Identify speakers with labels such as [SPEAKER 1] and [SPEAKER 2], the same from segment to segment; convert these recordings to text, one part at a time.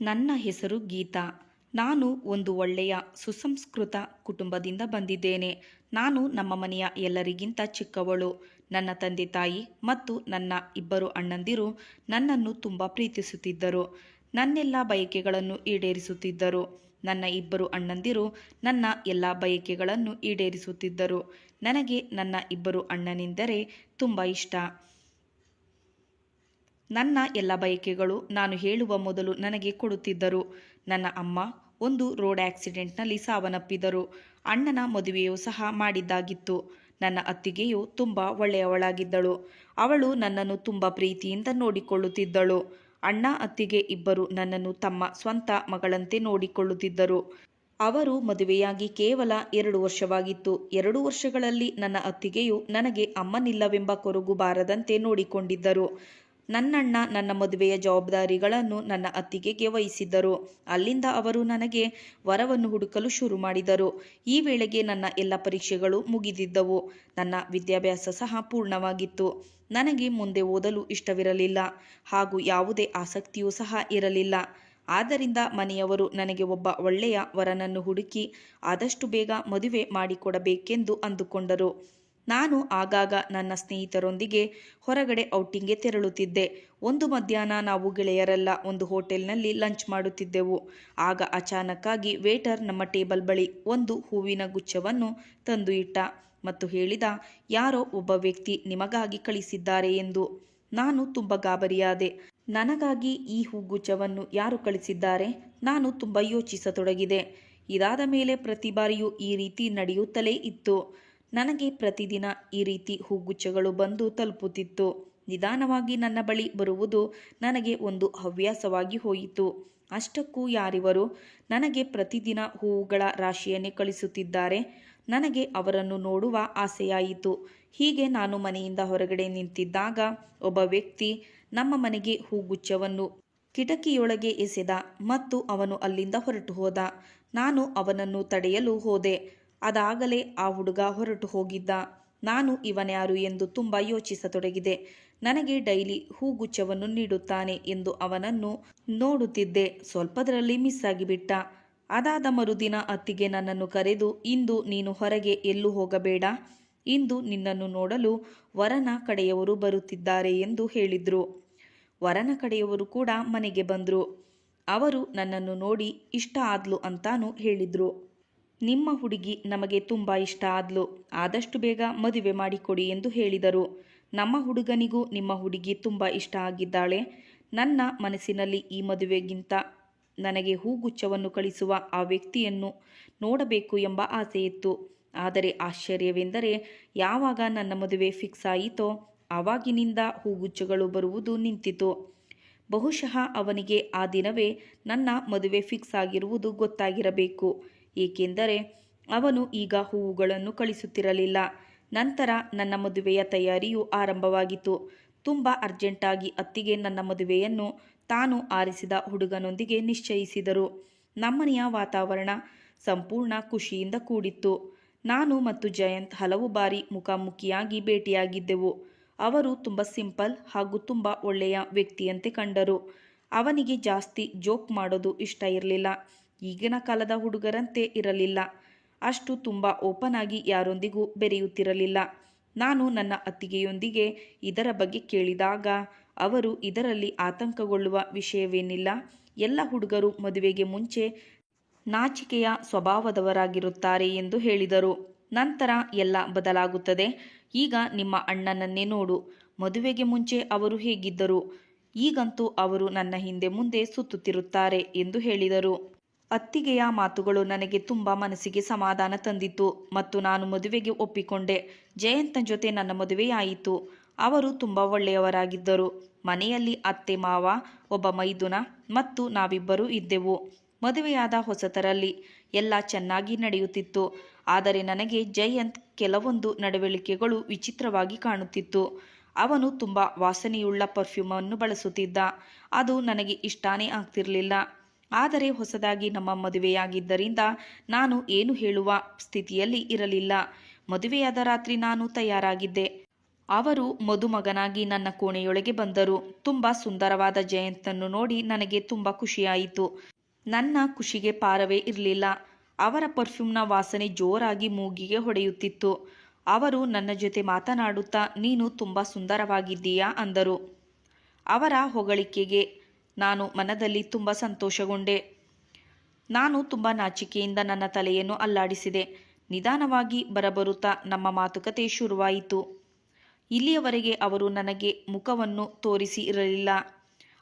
[SPEAKER 1] ನನ್ನ ಹೆಸರು ಗೀತಾ. ನಾನು ಒಂದು ಒಳ್ಳೆಯ ಸುಸಂಸ್ಕೃತ ಕುಟುಂಬದಿಂದ ಬಂದಿದ್ದೇನೆ. ನಾನು ನಮ್ಮ ಮನೆಯ ಎಲ್ಲರಿಗಿಂತ ಚಿಕ್ಕವಳು. ನನ್ನ ತಂದೆ ತಾಯಿ ಮತ್ತು ನನ್ನ ಇಬ್ಬರು ಅಣ್ಣಂದಿರು ನನ್ನನ್ನು ತುಂಬ ಪ್ರೀತಿಸುತ್ತಿದ್ದರು. ನನ್ನೆಲ್ಲ ಬಯಕೆಗಳನ್ನು ಈಡೇರಿಸುತ್ತಿದ್ದರು. ನನ್ನ ಇಬ್ಬರು ಅಣ್ಣಂದಿರು ನನ್ನ ಎಲ್ಲ ಬಯಕೆಗಳನ್ನು ಈಡೇರಿಸುತ್ತಿದ್ದರು. ನನಗೆ ನನ್ನ ಇಬ್ಬರು ಅಣ್ಣನೆಂದರೆ ತುಂಬ ಇಷ್ಟ. ನನ್ನ ಎಲ್ಲ ಬಯಕೆಗಳು ನಾನು ಹೇಳುವ ಮೊದಲು ನನಗೆ ಕೊಡುತ್ತಿದ್ದರು. ನನ್ನ ಅಮ್ಮ ಒಂದು ರೋಡ್ ಆಕ್ಸಿಡೆಂಟ್ನಲ್ಲಿ ಸಾವನ್ನಪ್ಪಿದರು. ಅಣ್ಣನ ಮದುವೆಯೂ ಸಹ ಮಾಡಿದ್ದಾಗಿತ್ತು. ನನ್ನ ಅತ್ತಿಗೆಯು ತುಂಬ ಒಳ್ಳೆಯವಳಾಗಿದ್ದಳು. ಅವಳು ನನ್ನನ್ನು ತುಂಬ ಪ್ರೀತಿಯಿಂದ ನೋಡಿಕೊಳ್ಳುತ್ತಿದ್ದಳು. ಅಣ್ಣ ಅತ್ತಿಗೆ ಇಬ್ಬರು ನನ್ನನ್ನು ತಮ್ಮ ಸ್ವಂತ ಮಗಳಂತೆ ನೋಡಿಕೊಳ್ಳುತ್ತಿದ್ದರು. ಅವರು ಮದುವೆಯಾಗಿ ಕೇವಲ ಎರಡು ವರ್ಷವಾಗಿತ್ತು. ಎರಡು ವರ್ಷಗಳಲ್ಲಿ ನನ್ನ ಅತ್ತಿಗೆಯು ನನಗೆ ಅಮ್ಮನಿಲ್ಲವೆಂಬ ಕೊರಗು ಬಾರದಂತೆ ನೋಡಿಕೊಂಡಿದ್ದರು. ನನ್ನಣ್ಣ ನನ್ನ ಮದುವೆಯ ಜವಾಬ್ದಾರಿಗಳನ್ನು ನನ್ನ ಅತ್ತಿಗೆಗೆ ವಹಿಸಿದ್ದರು. ಅಲ್ಲಿಂದ ಅವರು ನನಗೆ ವರವನ್ನು ಹುಡುಕಲು ಶುರು ಮಾಡಿದರು. ಈ ವೇಳೆಗೆ ನನ್ನ ಎಲ್ಲ ಪರೀಕ್ಷೆಗಳು ಮುಗಿದಿದ್ದವು. ನನ್ನ ವಿದ್ಯಾಭ್ಯಾಸ ಸಹ ಪೂರ್ಣವಾಗಿತ್ತು. ನನಗೆ ಮುಂದೆ ಓದಲು ಇಷ್ಟವಿರಲಿಲ್ಲ. ಹಾಗೂ ಯಾವುದೇ ಆಸಕ್ತಿಯೂ ಸಹ ಇರಲಿಲ್ಲ. ಆದ್ದರಿಂದ ಮನೆಯವರು ನನಗೆ ಒಬ್ಬ ಒಳ್ಳೆಯ ವರನನ್ನು ಹುಡುಕಿ, ಆದಷ್ಟು ಬೇಗ ಮದುವೆ ಮಾಡಿಕೊಡಬೇಕೆಂದು ಅಂದುಕೊಂಡರು. ನಾನು ಆಗಾಗ ನನ್ನ ಸ್ನೇಹಿತರೊಂದಿಗೆ ಹೊರಗಡೆ ಔಟಿಂಗ್ಗೆ ತೆರಳುತ್ತಿದ್ದೆ. ಒಂದು ಮಧ್ಯಾಹ್ನ ನಾವು ಗೆಳೆಯರೆಲ್ಲ, ಒಂದು ಹೋಟೆಲ್ನಲ್ಲಿ ಲಂಚ್ ಮಾಡುತ್ತಿದ್ದೆವು. ಆಗ ಅಚಾನಕ್ಕಾಗಿ ವೇಟರ್ ನಮ್ಮ ಟೇಬಲ್ ಬಳಿ ಒಂದು ಹೂವಿನ ಗುಚ್ಛವನ್ನು ತಂದು ಇಟ್ಟ ಮತ್ತು ಹೇಳಿದ, ಯಾರೋ ಒಬ್ಬ ವ್ಯಕ್ತಿ ನಿಮಗಾಗಿ ಕಳಿಸಿದ್ದಾರೆ ಎಂದು. ನಾನು ತುಂಬ ಗಾಬರಿಯಾದೆ. ನನಗಾಗಿ ಈ ಹೂಗುಚ್ಛವನ್ನು ಯಾರು ಕಳಿಸಿದ್ದಾರೆ? ನಾನು ತುಂಬ ಯೋಚಿಸತೊಡಗಿದೆ. ಇದಾದ ಮೇಲೆ ಪ್ರತಿ ಬಾರಿಯೂ ಈ ರೀತಿ ನಡೆಯುತ್ತಲೇ ಇತ್ತು. ನನಗೆ ಪ್ರತಿದಿನ ಈ ರೀತಿ ಹೂಗುಚ್ಛಗಳು ಬಂದು ತಲುಪುತ್ತಿತ್ತು. ನಿಧಾನವಾಗಿ ನನ್ನ ಬಳಿ ಬರುವುದು ನನಗೆ ಒಂದು ಹವ್ಯಾಸವಾಗಿ ಹೋಯಿತು. ಅಷ್ಟಕ್ಕೂ ಯಾರಿವರು ನನಗೆ ಪ್ರತಿದಿನ ಹೂವುಗಳ ರಾಶಿಯನ್ನೇ ಕಳಿಸುತ್ತಿದ್ದಾರೆ. ನನಗೆ ಅವರನ್ನು ನೋಡುವ ಆಸೆಯಾಯಿತು. ಹೀಗೆ ನಾನು ಮನೆಯಿಂದ ಹೊರಗಡೆ ನಿಂತಿದ್ದಾಗ ಒಬ್ಬ ವ್ಯಕ್ತಿ ನಮ್ಮ ಮನೆಗೆ ಹೂಗುಚ್ಛವನ್ನು ಕಿಟಕಿಯೊಳಗೆ ಎಸೆದ ಮತ್ತು ಅವನು ಅಲ್ಲಿಂದ ಹೊರಟು ಹೋದ. ನಾನು ಅವನನ್ನು ತಡೆಯಲು ಹೋದೆ. ಅದಾಗಲೇ ಆ ಹುಡುಗ ಹೊರಟು ಹೋಗಿದ್ದ. ನಾನು ಇವನ್ಯಾರು ಎಂದು ತುಂಬ ಯೋಚಿಸತೊಡಗಿದೆ. ನನಗೆ ಡೈಲಿ ಹೂಗುಚ್ಛವನ್ನು ನೀಡುತ್ತಾನೆ ಎಂದು ಅವನನ್ನು ನೋಡುತ್ತಿದ್ದೆ. ಸ್ವಲ್ಪದರಲ್ಲಿ ಮಿಸ್ ಆಗಿಬಿಟ್ಟ. ಅದಾದ ಮರುದಿನ ಅತ್ತಿಗೆ ನನ್ನನ್ನು ಕರೆದು, ಇಂದು ನೀನು ಹೊರಗೆ ಎಲ್ಲೂ ಹೋಗಬೇಡ. ಇಂದು ನಿನ್ನನ್ನು ನೋಡಲು ವರನ ಕಡೆಯವರು ಬರುತ್ತಿದ್ದಾರೆ ಎಂದು ಹೇಳಿದ್ರು. ವರನ ಕಡೆಯವರು ಕೂಡ ಮನೆಗೆ ಬಂದರು. ಅವರು ನನ್ನನ್ನು ನೋಡಿ ಇಷ್ಟ ಆದ್ಲು ಅಂತಾನು ಹೇಳಿದ್ರು. ನಿಮ್ಮ ಹುಡುಗಿ ನಮಗೆ ತುಂಬ ಇಷ್ಟ ಆದ್ಲು. ಆದಷ್ಟು ಬೇಗ ಮದುವೆ ಮಾಡಿಕೊಡಿ ಎಂದು ಹೇಳಿದರು. ನಮ್ಮ ಹುಡುಗನಿಗೂ ನಿಮ್ಮ ಹುಡುಗಿ ತುಂಬ ಇಷ್ಟ ಆಗಿದ್ದಾಳೆ. ನನ್ನ ಮನಸ್ಸಿನಲ್ಲಿ ಈ ಮದುವೆಗಿಂತ ನನಗೆ ಹೂಗುಚ್ಛವನ್ನು ಕಳಿಸುವ ಆ ವ್ಯಕ್ತಿಯನ್ನು ನೋಡಬೇಕು ಎಂಬ ಆಸೆಯಿತ್ತು. ಆದರೆ ಆಶ್ಚರ್ಯವೆಂದರೆ ಯಾವಾಗ ನನ್ನ ಮದುವೆ ಫಿಕ್ಸ್ ಆಯಿತೋ ಆವಾಗಿನಿಂದ ಹೂಗುಚ್ಛಗಳು ಬರುವುದು ನಿಂತಿತು. ಬಹುಶಃ ಅವನಿಗೆ ಆ ದಿನವೇ ನನ್ನ ಮದುವೆ ಫಿಕ್ಸ್ ಆಗಿರುವುದು ಗೊತ್ತಾಗಿರಬೇಕು. ಏಕೆಂದರೆ ಅವನು ಈಗ ಹೂವುಗಳನ್ನು ಕಳಿಸುತ್ತಿರಲಿಲ್ಲ. ನಂತರ ನನ್ನ ಮದುವೆಯ ತಯಾರಿಯು ಆರಂಭವಾಗಿತ್ತು. ತುಂಬ ಅರ್ಜೆಂಟಾಗಿ ಅತ್ತಿಗೆ ನನ್ನ ಮದುವೆಯನ್ನು ತಾನು ಆರಿಸಿದ ಹುಡುಗನೊಂದಿಗೆ ನಿಶ್ಚಯಿಸಿದರು. ನಮ್ಮನೆಯ ವಾತಾವರಣ ಸಂಪೂರ್ಣ ಖುಷಿಯಿಂದ ಕೂಡಿತ್ತು. ನಾನು ಮತ್ತು ಜಯಂತ್ ಹಲವು ಬಾರಿ ಮುಖಾಮುಖಿಯಾಗಿ ಭೇಟಿಯಾಗಿದ್ದೆವು. ಅವರು ತುಂಬ ಸಿಂಪಲ್ ಹಾಗೂ ತುಂಬ ಒಳ್ಳೆಯ ವ್ಯಕ್ತಿಯಂತೆ ಕಂಡರು. ಅವನಿಗೆ ಜಾಸ್ತಿ ಜೋಕ್ ಮಾಡೋದು ಇಷ್ಟ ಇರಲಿಲ್ಲ. ಈಗಿನ ಕಾಲದ ಹುಡುಗರಂತೆ ಇರಲಿಲ್ಲ. ಅಷ್ಟು ತುಂಬ ಓಪನ್ ಆಗಿ ಯಾರೊಂದಿಗೂ ಬೆರೆಯುತ್ತಿರಲಿಲ್ಲ. ನಾನು ನನ್ನ ಅತ್ತಿಗೆಯೊಂದಿಗೆ ಇದರ ಬಗ್ಗೆ ಕೇಳಿದಾಗ ಅವರು ಇದರಲ್ಲಿ ಆತಂಕಗೊಳ್ಳುವ ವಿಷಯವೇನಿಲ್ಲ. ಎಲ್ಲ ಹುಡುಗರು ಮದುವೆಗೆ ಮುಂಚೆ ನಾಚಿಕೆಯ ಸ್ವಭಾವದವರಾಗಿರುತ್ತಾರೆ ಎಂದು ಹೇಳಿದರು. ನಂತರ ಎಲ್ಲ ಬದಲಾಗುತ್ತದೆ. ಈಗ ನಿಮ್ಮ ಅಣ್ಣನನ್ನೇ ನೋಡು. ಮದುವೆಗೆ ಮುಂಚೆ ಅವರು ಹೇಗಿದ್ದರು? ಈಗಂತೂ ಅವರು ನನ್ನ ಹಿಂದೆ ಮುಂದೆ ಸುತ್ತುತ್ತಿರುತ್ತಾರೆ ಎಂದು ಹೇಳಿದರು. ಅತ್ತಿಗೆಯ ಮಾತುಗಳು ನನಗೆ ತುಂಬ ಮನಸ್ಸಿಗೆ ಸಮಾಧಾನ ತಂದಿತು ಮತ್ತು ನಾನು ಮದುವೆಗೆ ಒಪ್ಪಿಕೊಂಡೆ. ಜಯಂತನ ಜೊತೆ ನನ್ನ ಮದುವೆಯಾಯಿತು. ಅವರು ತುಂಬ ಒಳ್ಳೆಯವರಾಗಿದ್ದರು. ಮನೆಯಲ್ಲಿ ಅತ್ತೆ, ಮಾವ, ಒಬ್ಬ ಮೈದುನ ಮತ್ತು ನಾವಿಬ್ಬರೂ ಇದ್ದೆವು. ಮದುವೆಯಾದ ಹೊಸತರಲ್ಲಿ ಎಲ್ಲ ಚೆನ್ನಾಗಿ ನಡೆಯುತ್ತಿತ್ತು. ಆದರೆ ನನಗೆ ಜಯಂತ್ ಕೆಲವೊಂದು ನಡವಳಿಕೆಗಳು ವಿಚಿತ್ರವಾಗಿ ಕಾಣುತ್ತಿತ್ತು. ಅವನು ತುಂಬ ವಾಸನೆಯುಳ್ಳ ಪರ್ಫ್ಯೂಮನ್ನು ಬಳಸುತ್ತಿದ್ದ. ಅದು ನನಗೆ ಇಷ್ಟಾನೇ ಆಗ್ತಿರಲಿಲ್ಲ. ಆದರೆ ಹೊಸದಾಗಿ ನಮ್ಮ ಮದುವೆಯಾಗಿದ್ದರಿಂದ ನಾನು ಏನು ಹೇಳುವ ಸ್ಥಿತಿಯಲ್ಲಿ ಇರಲಿಲ್ಲ. ಮದುವೆಯಾದ ರಾತ್ರಿ ನಾನು ತಯಾರಾಗಿದ್ದೆ. ಅವರು ಮದುಮಗನಾಗಿ ನನ್ನ ಕೋಣೆಯೊಳಗೆ ಬಂದರು. ತುಂಬ ಸುಂದರವಾದ ಜಯಂತನ್ನು ನೋಡಿ ನನಗೆ ತುಂಬ ಖುಷಿಯಾಯಿತು. ನನ್ನ ಖುಷಿಗೆ ಪಾರವೇ ಇರಲಿಲ್ಲ. ಅವರ ಪರ್ಫ್ಯೂಮ್ನ ವಾಸನೆ ಜೋರಾಗಿ ಮೂಗಿಗೆ ಹೊಡೆಯುತ್ತಿತ್ತು. ಅವರು ನನ್ನ ಜೊತೆ ಮಾತನಾಡುತ್ತಾ, ನೀನು ತುಂಬ ಸುಂದರವಾಗಿದ್ದೀಯಾ? ಅಂದರು. ಅವರ ಹೊಗಳಿಕೆಗೆ ನಾನು ಮನದಲ್ಲಿ ತುಂಬ ಸಂತೋಷಗೊಂಡೆ. ನಾನು ತುಂಬ ನಾಚಿಕೆಯಿಂದ ನನ್ನ ತಲೆಯನ್ನು ಅಲ್ಲಾಡಿಸಿದೆ. ನಿಧಾನವಾಗಿ ಬರಬರುತ್ತಾ ನಮ್ಮ ಮಾತುಕತೆ ಶುರುವಾಯಿತು. ಇಲ್ಲಿಯವರೆಗೆ ಅವರು ನನಗೆ ಮುಖವನ್ನು ತೋರಿಸಿ ಇರಲಿಲ್ಲ.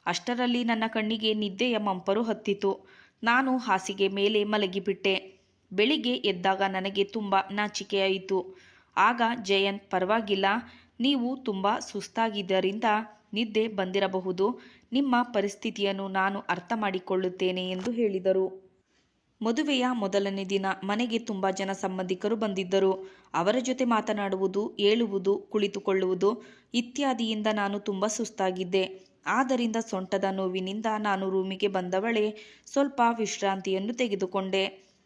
[SPEAKER 1] ಅಷ್ಟರಲ್ಲಿ ನನ್ನ ಕಣ್ಣಿಗೆ ನಿದ್ದೆಯ ಮಂಪರು ಹತ್ತಿತು. ನಾನು ಹಾಸಿಗೆ ಮೇಲೆ ಮಲಗಿಬಿಟ್ಟೆ. ಬೆಳಿಗ್ಗೆ ಎದ್ದಾಗ ನನಗೆ ತುಂಬ ನಾಚಿಕೆಯಾಯಿತು. ಆಗ ಜಯಂತ್, ಪರವಾಗಿಲ್ಲ, ನೀವು ತುಂಬ ಸುಸ್ತಾಗಿದ್ದರಿಂದ ನಿದ್ದೆ ಬಂದಿರಬಹುದು. ನಿಮ್ಮ ಪರಿಸ್ಥಿತಿಯನ್ನು ನಾನು ಅರ್ಥ ಮಾಡಿಕೊಳ್ಳುತ್ತೇನೆ ಎಂದು ಹೇಳಿದರು. ಮದುವೆಯ ಮೊದಲನೇ ದಿನ ಮನೆಗೆ ತುಂಬ ಜನ ಸಂಬಂಧಿಕರು ಬಂದಿದ್ದರು. ಅವರ ಜೊತೆ ಮಾತನಾಡುವುದು ಏಳುವುದು ಕುಳಿತುಕೊಳ್ಳುವುದು ಇತ್ಯಾದಿಯಿಂದ ನಾನು ತುಂಬ ಸುಸ್ತಾಗಿದ್ದೆ. ಆದ್ದರಿಂದ ಸೊಂಟದ ನೋವಿನಿಂದ ನಾನು ರೂಮಿಗೆ ಬಂದವಳೆ ಸ್ವಲ್ಪ ವಿಶ್ರಾಂತಿಯನ್ನು ತೆಗೆದುಕೊಂಡೆ.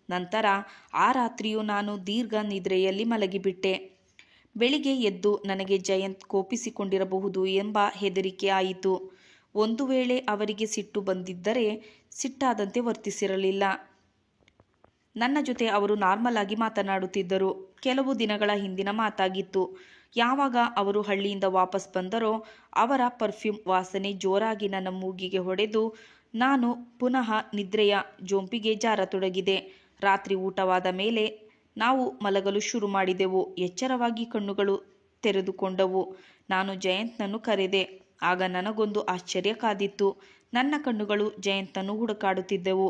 [SPEAKER 1] ನಂತರ ಆ ರಾತ್ರಿಯೂ ನಾನು ದೀರ್ಘ ನಿದ್ರೆಯಲ್ಲಿ ಮಲಗಿಬಿಟ್ಟೆ. ಬೆಳಿಗ್ಗೆ ಎದ್ದು ನನಗೆ ಜಯಂತ್ ಕೋಪಿಸಿಕೊಂಡಿರಬಹುದು ಎಂಬ ಹೆದರಿಕೆ ಆಯಿತು. ಒಂದು ವೇಳೆ ಅವರಿಗೆ ಸಿಟ್ಟು ಬಂದಿದ್ದರೆ ಸಿಟ್ಟಾದಂತೆ ವರ್ತಿಸಿರಲಿಲ್ಲ. ನನ್ನ ಜೊತೆ ಅವರು ನಾರ್ಮಲ್ ಆಗಿ ಮಾತನಾಡುತ್ತಿದ್ದರು. ಕೆಲವು ದಿನಗಳ ಹಿಂದಿನ ಮಾತಾಗಿತ್ತು. ಯಾವಾಗ ಅವರು ಹಳ್ಳಿಯಿಂದ ವಾಪಸ್ ಬಂದರೋ ಅವರ ಪರ್ಫ್ಯೂಮ್ ವಾಸನೆ ಜೋರಾಗಿ ನನ್ನ ಮೂಗಿಗೆ ಹೊಡೆದು ನಾನು ಪುನಃ ನಿದ್ರೆಯ ಜೊಂಪಿಗೆ ಜಾರತೊಡಗಿದೆ. ರಾತ್ರಿ ಊಟವಾದ ಮೇಲೆ ನಾವು ಮಲಗಲು ಶುರು ಮಾಡಿದೆವು. ಎಚ್ಚರವಾಗಿ ಕಣ್ಣುಗಳು ತೆರೆದುಕೊಂಡವು. ನಾನು ಜಯಂತ್ನನ್ನು ಕರೆದೆ. ಆಗ ನನಗೊಂದು ಆಶ್ಚರ್ಯ ಕಾದಿತ್ತು. ನನ್ನ ಕಣ್ಣುಗಳು ಜಯಂತನ್ನು ಹುಡುಕಾಡುತ್ತಿದ್ದೆವು.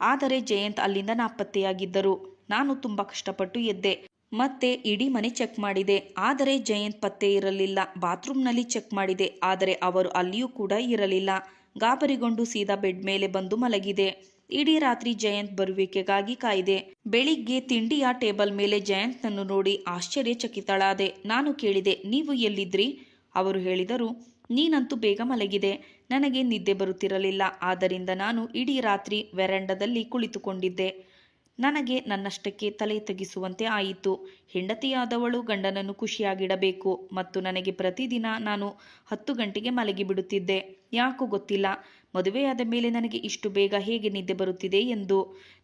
[SPEAKER 1] ಆದರೆ ಜಯಂತ್ ಅಲ್ಲಿಂದ ನಾಪತ್ತೆಯಾಗಿದ್ದರು. ನಾನು ತುಂಬ ಕಷ್ಟಪಟ್ಟು ಎದ್ದೆ. ಮತ್ತೆ ಇಡೀ ಮನೆ ಚೆಕ್ ಮಾಡಿದೆ. ಆದರೆ ಜಯಂತ್ ಪತ್ತೆ ಇರಲಿಲ್ಲ. ಬಾತ್ರೂಮ್ನಲ್ಲಿ ಚೆಕ್ ಮಾಡಿದೆ. ಆದರೆ ಅವರು ಅಲ್ಲಿಯೂ ಕೂಡ ಇರಲಿಲ್ಲ. ಗಾಬರಿಗೊಂಡು ಸೀದಾ ಬೆಡ್ ಮೇಲೆ ಬಂದು ಮಲಗಿದೆ. ಇಡೀ ರಾತ್ರಿ ಜಯಂತ್ ಬರುವಿಕೆಗಾಗಿ ಕಾಯ್ದೆ. ಬೆಳಿಗ್ಗೆ ತಿಂಡಿಯ ಟೇಬಲ್ ಮೇಲೆ ಜಯಂತ್ನನ್ನು ನೋಡಿ ಆಶ್ಚರ್ಯಚಕಿತಳಾದೆ. ನಾನು ಕೇಳಿದೆ, ನೀವು ಎಲ್ಲಿದ್ರಿ? ಅವರು ಹೇಳಿದರು, ನೀನಂತೂ ಬೇಗ ಮಲಗಿದೆ. ನನಗೆ ನಿದ್ದೆ ಬರುತ್ತಿರಲಿಲ್ಲ. ಆದ್ದರಿಂದ ನಾನು ಇಡೀ ರಾತ್ರಿ ವೆರಂಡದಲ್ಲಿ ಕುಳಿತುಕೊಂಡಿದ್ದೆ. ನನಗೆ ನನ್ನಷ್ಟಕ್ಕೆ ತಲೆ ತೆಗಿಸುವಂತೆ ಆಯಿತು. ಹೆಂಡತಿಯಾದವಳು ಗಂಡನನ್ನು ಖುಷಿಯಾಗಿಡಬೇಕು ಮತ್ತು ನನಗೆ ಪ್ರತಿದಿನ ನಾನು ಹತ್ತು ಗಂಟೆಗೆ ಮಲಗಿಬಿಡುತ್ತಿದ್ದೆ. ಯಾಕೋ ಗೊತ್ತಿಲ್ಲ. ಮದುವೆಯಾದ ಮೇಲೆ ನನಗೆ ಇಷ್ಟು ಬೇಗ ಹೇಗೆ ನಿದ್ದೆ ಬರುತ್ತಿದೆ ಎಂದು.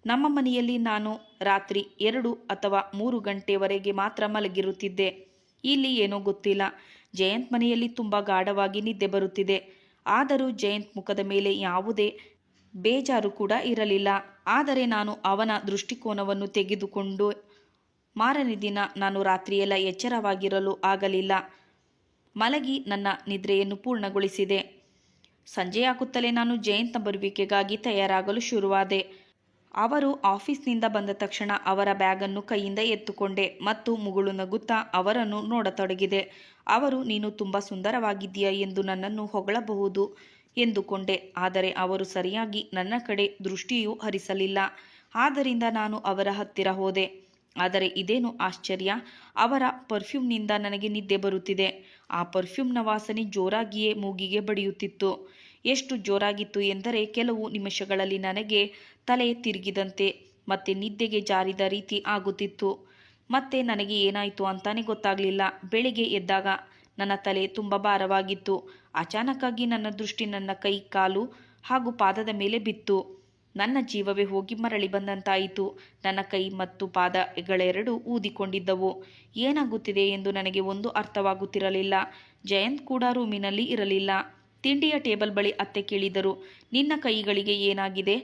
[SPEAKER 1] ನಮ್ಮ ಮನೆಯಲ್ಲಿ ನಾನು ರಾತ್ರಿ ಎರಡು ಅಥವಾ ಮೂರು ಗಂಟೆವರೆಗೆ ಮಾತ್ರ ಮಲಗಿರುತ್ತಿದ್ದೆ. ಇಲ್ಲಿ ಏನೋ ಗೊತ್ತಿಲ್ಲ. ಜಯಂತ್ ಮನೆಯಲ್ಲಿ ತುಂಬ ಗಾಢವಾಗಿ ನಿದ್ದೆ ಬರುತ್ತಿದೆ. ಆದರೂ ಜಯಂತ್ ಮುಖದ ಮೇಲೆ ಯಾವುದೇ ಬೇಜಾರು ಕೂಡ ಇರಲಿಲ್ಲ. ಆದರೆ ನಾನು ಅವನ ದೃಷ್ಟಿಕೋನವನ್ನು ತೆಗೆದುಕೊಂಡು ಮಾರನೇ ದಿನ ನಾನು ರಾತ್ರಿಯೆಲ್ಲ ಎಚ್ಚರವಾಗಿರಲು ಆಗಲಿಲ್ಲ. ಮಲಗಿ ನನ್ನ ನಿದ್ರೆಯನ್ನು ಪೂರ್ಣಗೊಳಿಸಿದೆ. ಸಂಜೆಯಾಗುತ್ತಲೇ ನಾನು ಜಯಂತ ಬರುವಿಕೆಗಾಗಿ ತಯಾರಾಗಲು ಶುರುವಾದೆ. ಅವರು ಆಫೀಸ್ನಿಂದ ಬಂದ ತಕ್ಷಣ ಅವರ ಬ್ಯಾಗನ್ನು ಕೈಯಿಂದ ಎತ್ತುಕೊಂಡೆ ಮತ್ತು ಮುಗುಳು ನಗುತ್ತಾ ಅವರನ್ನು ನೋಡತೊಡಗಿದೆ. ಅವರು, ನೀನು ತುಂಬ ಸುಂದರವಾಗಿದ್ದೀಯ ಎಂದು ನನ್ನನ್ನು ಹೊಗಳಬಹುದು. ಎಂದುಕೊಂಡೆ. ಆದರೆ ಅವರು ಸರಿಯಾಗಿ ನನ್ನ ಕಡೆ ದೃಷ್ಟಿಯೂ ಹರಿಸಲಿಲ್ಲ. ಆದ್ದರಿಂದ ನಾನು ಅವರ ಹತ್ತಿರ ಹೋದೆ. ಆದರೆ ಇದೇನು ಆಶ್ಚರ್ಯ? ಅವರ ಪರ್ಫ್ಯೂಮ್ನಿಂದ ನನಗೆ ನಿದ್ದೆ ಬರುತ್ತಿದೆ. ಆ ಪರ್ಫ್ಯೂಮ್ನ ವಾಸನೆ ಜೋರಾಗಿಯೇ ಮೂಗಿಗೆ ಬಡಿಯುತ್ತಿತ್ತು. ಎಷ್ಟು ಜೋರಾಗಿತ್ತು ಎಂದರೆ ಕೆಲವು ನಿಮಿಷಗಳಲ್ಲಿ ನನಗೆ ತಲೆ ತಿರುಗಿದಂತೆ, ಮತ್ತೆ ನಿದ್ದೆಗೆ ಜಾರಿದ ರೀತಿ ಆಗುತ್ತಿತ್ತು. ಮತ್ತೆ ನನಗೆ ಏನಾಯಿತು ಅಂತಾನೆ ಗೊತ್ತಾಗಲಿಲ್ಲ. ಬೆಳಿಗ್ಗೆ ಎದ್ದಾಗ ನನ್ನ ತಲೆ ತುಂಬ ಭಾರವಾಗಿತ್ತು. ಅಚಾನಕ್ಕಾಗಿ ನನ್ನ ದೃಷ್ಟಿ ನನ್ನ ಕೈ, ಕಾಲು ಹಾಗೂ ಪಾದದ ಮೇಲೆ ಬಿತ್ತು. ನನ್ನ ಜೀವವೇ ಹೋಗಿ ಮರಳಿ ಬಂದಂತಾಯಿತು. ನನ್ನ ಕೈ ಮತ್ತು ಪಾದಗಳೆರಡೂ ಊದಿಕೊಂಡಿದ್ದವು. ಏನಾಗುತ್ತಿದೆ ಎಂದು ನನಗೆ ಒಂದು ಅರ್ಥವಾಗುತ್ತಿರಲಿಲ್ಲ. ಜಯಂತ್ ಕೂಡ ರೂಮಿನಲ್ಲಿ ಇರಲಿಲ್ಲ. ತಿಂಡಿಯ ಟೇಬಲ್ ಬಳಿ ಅತ್ತೆ ಕೇಳಿದರು, ನಿನ್ನ ಕೈಗಳಿಗೆ ಏನಾಗಿದೆ?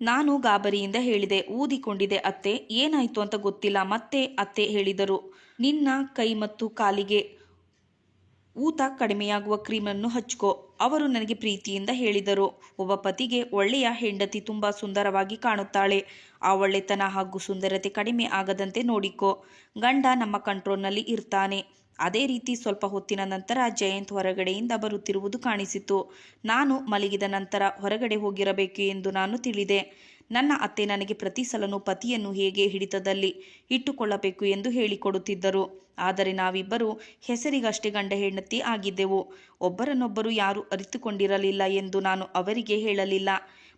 [SPEAKER 1] ನಾನು ಗಾಬರಿಯಿಂದ ಹೇಳಿದೆ, ಊದಿಕೊಂಡಿದೆ ಅತ್ತೆ. ಏನಾಯಿತು ಅಂತ ಗೊತ್ತಿಲ್ಲ, ಮತ್ತೆ ಅತ್ತೆ ಹೇಳಿದರು, ನಿನ್ನ ಕೈ ಮತ್ತು ಕಾಲಿಗೆ ಊತ ಕಡಿಮೆಯಾಗುವ ಕ್ರೀಮನ್ನು ಹಚ್ಕೋ, ಅವರು ನನಗೆ ಪ್ರೀತಿಯಿಂದ ಹೇಳಿದರು. ಒಬ್ಬ ಪತಿಗೆ ಒಳ್ಳೆಯ ಹೆಂಡತಿ ತುಂಬ ಸುಂದರವಾಗಿ ಕಾಣುತ್ತಾಳೆ. ಆ ಒಳ್ಳೆತನ ಹಾಗೂ ಸುಂದರತೆ ಕಡಿಮೆ ಆಗದಂತೆ ನೋಡಿಕೋ. ಗಂಡ ನಮ್ಮ ಕಂಟ್ರೋಲ್ನಲ್ಲಿ ಇರ್ತಾನೆ. ಅದೇ ರೀತಿ ಸ್ವಲ್ಪ ಹೊತ್ತಿನ ನಂತರ ಜಯಂತ್ ಹೊರಗಡೆಯಿಂದ ಬರುತ್ತಿರುವುದು ಕಾಣಿಸಿತು. ನಾನು ಮಲಗಿದ ನಂತರ ಹೊರಗಡೆ ಹೋಗಿರಬೇಕು ಎಂದು ನಾನು ತಿಳಿದೆ. ನನ್ನ ಅತ್ತೆ ನನಗೆ ಪ್ರತಿ ಸಲನೂ ಪತಿಯನ್ನು ಹೇಗೆ ಹಿಡಿತದಲ್ಲಿ ಇಟ್ಟುಕೊಳ್ಳಬೇಕು ಎಂದು ಹೇಳಿಕೊಡುತ್ತಿದ್ದರು. ಆದರೆ ನಾವಿಬ್ಬರು ಹೆಸರಿಗಷ್ಟೇ ಗಂಡ ಹೆಂಡತಿ ಆಗಿದ್ದೆವು. ಒಬ್ಬರನ್ನೊಬ್ಬರು ಯಾರೂ ಅರಿತುಕೊಂಡಿರಲಿಲ್ಲ ಎಂದು ನಾನು ಅವರಿಗೆ ಹೇಳಲಿಲ್ಲ.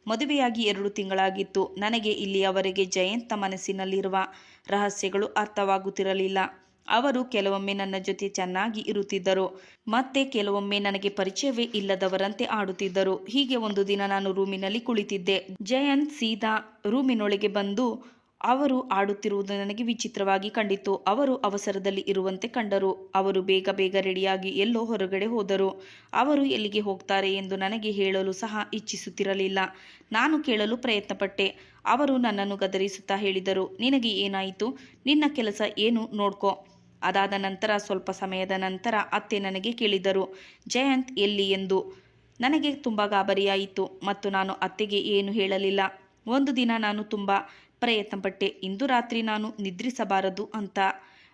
[SPEAKER 1] ಮದುವೆಯಾಗಿ ಎರಡು ತಿಂಗಳಾಗಿತ್ತು. ನನಗೆ ಇಲ್ಲಿಯವರೆಗೆ ಜಯಂತ ಮನಸ್ಸಿನಲ್ಲಿರುವ ರಹಸ್ಯಗಳು ಅರ್ಥವಾಗುತ್ತಿರಲಿಲ್ಲ. ಅವರು ಕೆಲವೊಮ್ಮೆ ನನ್ನ ಜೊತೆ ಚೆನ್ನಾಗಿ ಇರುತ್ತಿದ್ದರು. ಮತ್ತೆ ಕೆಲವೊಮ್ಮೆ ನನಗೆ ಪರಿಚಯವೇ ಇಲ್ಲದವರಂತೆ ಆಡುತ್ತಿದ್ದರು. ಹೀಗೆ ಒಂದು ದಿನ ನಾನು ರೂಮಿನಲ್ಲಿ ಕುಳಿತಿದ್ದೆ. ಜಯಂತ್ ಸೀದಾ ರೂಮಿನೊಳಗೆ ಬಂದು ಅವರು ಆಡುತ್ತಿರುವುದು ನನಗೆ ವಿಚಿತ್ರವಾಗಿ ಕಂಡಿತು. ಅವರು ಅವಸರದಲ್ಲಿ ಇರುವಂತೆ ಕಂಡರು. ಅವರು ಬೇಗ ಬೇಗ ರೆಡಿಯಾಗಿ ಎಲ್ಲೋ ಹೊರಗಡೆ ಹೋದರು. ಅವರು ಎಲ್ಲಿಗೆ ಹೋಗ್ತಾರೆ ಎಂದು ನನಗೆ ಹೇಳಲು ಸಹ ಇಚ್ಛಿಸುತ್ತಿರಲಿಲ್ಲ. ನಾನು ಕೇಳಲು ಪ್ರಯತ್ನಪಟ್ಟೆ. ಅವರು ನನ್ನನ್ನು ಗದರಿಸುತ್ತಾ ಹೇಳಿದರು. ನಿನಗೆ ಏನಾಯಿತು? ನಿನ್ನ ಕೆಲಸ ಏನು ನೋಡ್ಕೋ. ಅದಾದ ನಂತರ ಸ್ವಲ್ಪ ಸಮಯದ ನಂತರ ಅತ್ತೆ ನನಗೆ ಕೇಳಿದರು, ಜಯಂತ್ ಎಲ್ಲಿ ಎಂದು? ನನಗೆ ತುಂಬ ಗಾಬರಿಯಾಯಿತು ಮತ್ತು ನಾನು ಅತ್ತೆಗೆ ಏನು ಹೇಳಲಿಲ್ಲ. ಒಂದು ದಿನ ನಾನು ತುಂಬ ಪ್ರಯತ್ನಪಟ್ಟೆ, ಇಂದು ರಾತ್ರಿ ನಾನು ನಿದ್ರಿಸಬಾರದು ಅಂತ.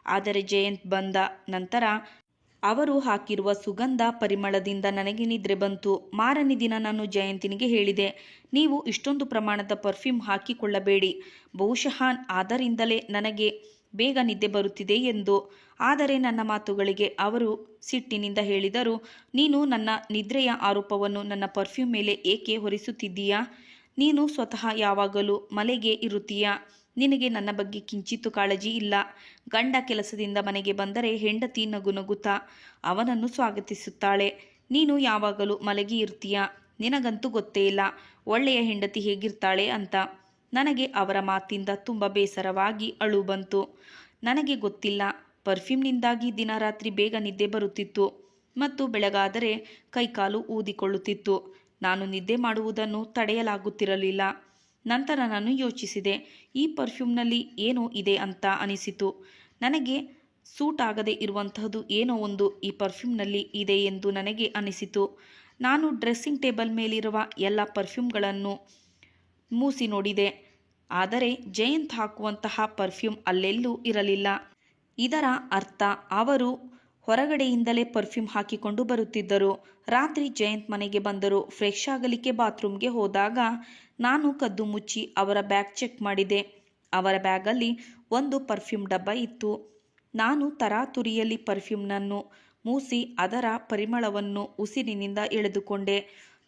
[SPEAKER 1] ಆದರೆ ಜಯಂತ್ ಬಂದ ನಂತರ ಅವರು ಹಾಕಿರುವ ಸುಗಂಧ ಪರಿಮಳದಿಂದ ನನಗೆ ನಿದ್ರೆ ಬಂತು. ಮಾರನೇ ದಿನ ನಾನು ಜಯಂತಿನಿಗೆ ಹೇಳಿದೆ, ನೀವು ಇಷ್ಟೊಂದು ಪ್ರಮಾಣದ ಪರ್ಫ್ಯೂಮ್ ಹಾಕಿಕೊಳ್ಳಬೇಡಿ. ಬಹುಶಃ ಆದ್ದರಿಂದಲೇ ನನಗೆ ಬೇಗ ನಿದ್ದೆ ಬರುತ್ತಿದೆ ಎಂದು. ಆದರೆ ನನ್ನ ಮಾತುಗಳಿಗೆ ಅವರು ಸಿಟ್ಟಿನಿಂದ ಹೇಳಿದರು, ನೀನು ನನ್ನ ನಿದ್ರೆಯ ಆರೋಪವನ್ನು ನನ್ನ ಪರ್ಫ್ಯೂಮ್ ಮೇಲೆ ಏಕೆ ಹೊರಿಸುತ್ತಿದ್ದೀಯಾ? ನೀನು ಸ್ವತಃ ಯಾವಾಗಲೂ ಮಲೆಗೆ ಇರುತ್ತೀಯಾ? ನಿನಗೆ ನನ್ನ ಬಗ್ಗೆ ಕಿಂಚಿತ್ತು ಕಾಳಜಿ ಇಲ್ಲ. ಗಂಡ ಕೆಲಸದಿಂದ ಮನೆಗೆ ಬಂದರೆ ಹೆಂಡತಿ ನಗು ನಗುತ್ತಾ ಅವನನ್ನು ಸ್ವಾಗತಿಸುತ್ತಾಳೆ. ನೀನು ಯಾವಾಗಲೂ ಮಲಗಿ ಇರ್ತೀಯಾ? ನಿನಗಂತೂ ಗೊತ್ತೇ ಇಲ್ಲ. ಒಳ್ಳೆಯ ಹೆಂಡತಿ ಹೇಗಿರ್ತಾಳೆ? ಅಂತ. ನನಗೆ ಅವರ ಮಾತಿಂದ ತುಂಬ ಬೇಸರವಾಗಿ ಅಳು ಬಂತು. ನನಗೆ ಗೊತ್ತಿಲ್ಲ. ಪರ್ಫ್ಯೂಮ್ನಿಂದಾಗಿ ದಿನ ರಾತ್ರಿ ಬೇಗ ನಿದ್ದೆ ಬರುತ್ತಿತ್ತು. ಮತ್ತು ಬೆಳಗಾದರೆ ಕೈಕಾಲು ಊದಿಕೊಳ್ಳುತ್ತಿತ್ತು. ನಾನು ನಿದ್ದೆ ಮಾಡುವುದನ್ನು ತಡೆಯಲಾಗುತ್ತಿರಲಿಲ್ಲ. ನಂತರ ನಾನು ಯೋಚಿಸಿದೆ, ಈ ಪರ್ಫ್ಯೂಮ್ನಲ್ಲಿ ಏನೋ ಇದೆ ಅಂತ ಅನಿಸಿತು. ನನಗೆ ಸೂಟ್ ಆಗದೆ ಇರುವಂತಹದ್ದು ಏನೋ ಒಂದು ಈ ಪರ್ಫ್ಯೂಮ್ನಲ್ಲಿ ಇದೆ ಎಂದು ನನಗೆ ಅನಿಸಿತು. ನಾನು ಡ್ರೆಸ್ಸಿಂಗ್ ಟೇಬಲ್ ಮೇಲಿರುವ ಎಲ್ಲ ಪರ್ಫ್ಯೂಮ್ಗಳನ್ನು ಮೂಸಿ ನೋಡಿದೆ. ಆದರೆ ಜಯಂತ್ ಹಾಕುವಂತಹ ಪರ್ಫ್ಯೂಮ್ ಅಲ್ಲೆಲ್ಲೂ ಇರಲಿಲ್ಲ. ಇದರ ಅರ್ಥ ಅವರು ಹೊರಗಡೆಯಿಂದಲೇ ಪರ್ಫ್ಯೂಮ್ ಹಾಕಿಕೊಂಡು ಬರುತ್ತಿದ್ದರು. ರಾತ್ರಿ ಜಯಂತ್ ಮನೆಗೆ ಬಂದರು. ಫ್ರೆಶ್ ಆಗಲಿಕ್ಕೆ ಬಾತ್ರೂಮ್ಗೆ ಹೋದಾಗ ನಾನು ಕದ್ದು ಮುಚ್ಚಿ ಅವರ ಬ್ಯಾಗ್ ಚೆಕ್ ಮಾಡಿದೆ. ಅವರ ಬ್ಯಾಗಲ್ಲಿ ಒಂದು ಪರ್ಫ್ಯೂಮ್ ಡಬ್ಬ ಇತ್ತು. ನಾನು ತರಾತುರಿಯಲ್ಲಿ ಪರ್ಫ್ಯೂಮ್ನನ್ನು ಮೂಸಿ ಅದರ ಪರಿಮಳವನ್ನು ಉಸಿರಿನಿಂದ ಎಳೆದುಕೊಂಡೆ.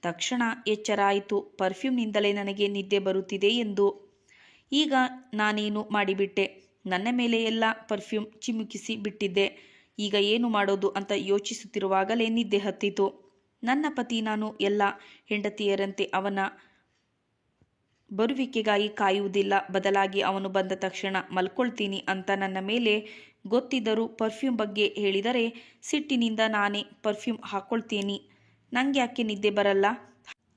[SPEAKER 1] ತಕ್ಷಣ ಎಚ್ಚರ ಆಯಿತು ಪರ್ಫ್ಯೂಮ್ನಿಂದಲೇ ನನಗೆ ನಿದ್ದೆ ಬರುತ್ತಿದೆ ಎಂದು. ಈಗ ನಾನೇನು ಮಾಡಿಬಿಟ್ಟೆ? ನನ್ನ ಮೇಲೆ ಎಲ್ಲ ಪರ್ಫ್ಯೂಮ್ ಚಿಮುಕಿಸಿ ಬಿಟ್ಟಿದ್ದೆ. ಈಗ ಏನು ಮಾಡೋದು ಅಂತ ಯೋಚಿಸುತ್ತಿರುವಾಗಲೇ ನಿದ್ದೆ ಹತ್ತಿತು. ನನ್ನ ಪತಿ ನಾನು ಎಲ್ಲ ಹೆಂಡತಿಯರಂತೆ ಅವನ ಬರುವಿಕೆಗಾಗಿ ಕಾಯುವುದಿಲ್ಲ. ಬದಲಾಗಿ ಅವನು ಬಂದ ತಕ್ಷಣ ಮಲ್ಕೊಳ್ತೀನಿ ಅಂತ ನನ್ನ ಮೇಲೆ ಗೊತ್ತಿದ್ದರೂ ಪರ್ಫ್ಯೂಮ್ ಬಗ್ಗೆ ಹೇಳಿದರೆ ಸಿಟ್ಟಿನಿಂದ ನಾನೇ ಪರ್ಫ್ಯೂಮ್ ಹಾಕ್ಕೊಳ್ತೀನಿ ನಂಗೆ ಯಾಕೆ ನಿದ್ದೆ ಬರಲ್ಲ?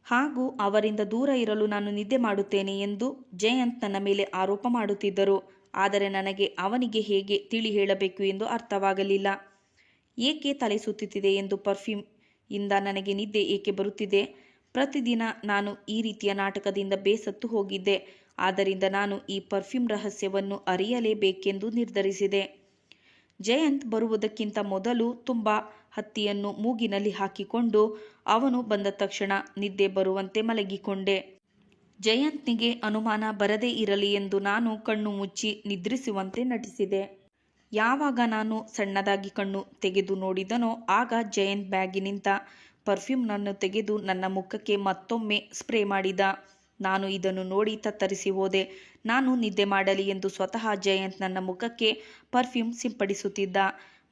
[SPEAKER 1] ಹಾಗೂ ಅವರಿಂದ ದೂರ ಇರಲು ನಾನು ನಿದ್ದೆ ಮಾಡುತ್ತೇನೆ ಎಂದು ಜಯಂತ್ ನನ್ನ ಮೇಲೆ ಆರೋಪ ಮಾಡುತ್ತಿದ್ದರು. ಆದರೆ ನನಗೆ ಅವನಿಗೆ ಹೇಗೆ ತಿಳಿ ಹೇಳಬೇಕು ಎಂದು ಅರ್ಥವಾಗಲಿಲ್ಲ. ಏಕೆ ತಲೆ ಸುತ್ತುತ್ತಿದೆ ಎಂದು ಪರ್ಫ್ಯೂಮ್ ಇಂದ ನನಗೆ ನಿದ್ದೆ ಏಕೆ ಬರುತ್ತಿದೆ? ಪ್ರತಿದಿನ ನಾನು ಈ ರೀತಿಯ ನಾಟಕದಿಂದ ಬೇಸತ್ತು ಹೋಗಿದ್ದೆ. ಆದ್ದರಿಂದ ನಾನು ಈ ಪರ್ಫ್ಯೂಮ್ ರಹಸ್ಯವನ್ನು ಅರಿಯಲೇಬೇಕೆಂದು ನಿರ್ಧರಿಸಿದೆ. ಜಯಂತ್ ಬರುವುದಕ್ಕಿಂತ ಮೊದಲು ತುಂಬ ಹತ್ತಿಯನ್ನು ಮೂಗಿನಲ್ಲಿ ಹಾಕಿಕೊಂಡು ಅವನು ಬಂದ ತಕ್ಷಣ ನಿದ್ದೆ ಬರುವಂತೆ ಮಲಗಿಕೊಂಡೆ. ಜಯಂತ್ನಿಗೆ ಅನುಮಾನ ಬರದೇ ಇರಲಿ ಎಂದು ನಾನು ಕಣ್ಣು ಮುಚ್ಚಿ ನಿದ್ರಿಸುವಂತೆ ನಟಿಸಿದೆ. ಯಾವಾಗ ನಾನು ಸಣ್ಣದಾಗಿ ಕಣ್ಣು ತೆಗೆದು ನೋಡಿದನೋ ಆಗ ಜಯಂತ್ ಬ್ಯಾಗಿನಿಂದ ಪರ್ಫ್ಯೂಮ್ನನ್ನು ತೆಗೆದು ನನ್ನ ಮುಖಕ್ಕೆ ಮತ್ತೊಮ್ಮೆ ಸ್ಪ್ರೇ ಮಾಡಿದ. ನಾನು ಇದನ್ನು ನೋಡಿ ತತ್ತರಿಸಿ ಹೋದೆ. ನಾನು ನಿದ್ದೆ ಮಾಡಲಿ ಎಂದು ಸ್ವತಃ ಜಯಂತ್ ನನ್ನ ಮುಖಕ್ಕೆ ಪರ್ಫ್ಯೂಮ್ ಸಿಂಪಡಿಸುತ್ತಿದ್ದ.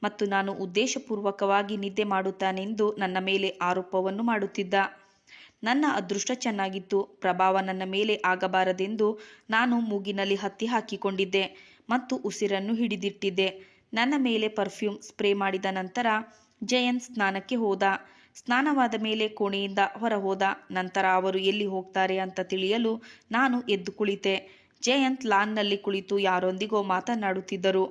[SPEAKER 1] ಮತ್ತು ನಾನು ಉದ್ದೇಶಪೂರ್ವಕವಾಗಿ ನಿದ್ದೆ ಮಾಡುತ್ತಾನೆಂದು ನನ್ನ ಮೇಲೆ ಆರೋಪವನ್ನು ಮಾಡುತ್ತಿದ್ದ. ನನ್ನ ಅದೃಷ್ಟ ಚೆನ್ನಾಗಿತ್ತು. ಪ್ರಭಾವ ನನ್ನ ಮೇಲೆ ಆಗಬಾರದೆಂದು ನಾನು ಮೂಗಿನಲ್ಲಿ ಹತ್ತಿ ಹಾಕಿಕೊಂಡಿದ್ದೆ ಮತ್ತು ಉಸಿರನ್ನು ಹಿಡಿದಿಟ್ಟಿದ್ದೆ. ನನ್ನ ಮೇಲೆ ಪರ್ಫ್ಯೂಮ್ ಸ್ಪ್ರೇ ಮಾಡಿದ ನಂತರ ಜಯಂತ್ ಸ್ನಾನಕ್ಕೆ ಹೋದ. ಸ್ನಾನವಾದ ಮೇಲೆ ಕೋಣೆಯಿಂದ ಹೊರ ಹೋದ ನಂತರ ಅವರು ಎಲ್ಲಿ ಹೋಗ್ತಾರೆ ಅಂತ ತಿಳಿಯಲು ನಾನು ಎದ್ದು ಕುಳಿತೆ. ಜಯಂತ್ ಲಾನ್ನಲ್ಲಿ ಕುಳಿತು ಯಾರೊಂದಿಗೋ ಮಾತನಾಡುತ್ತಿದ್ದರು.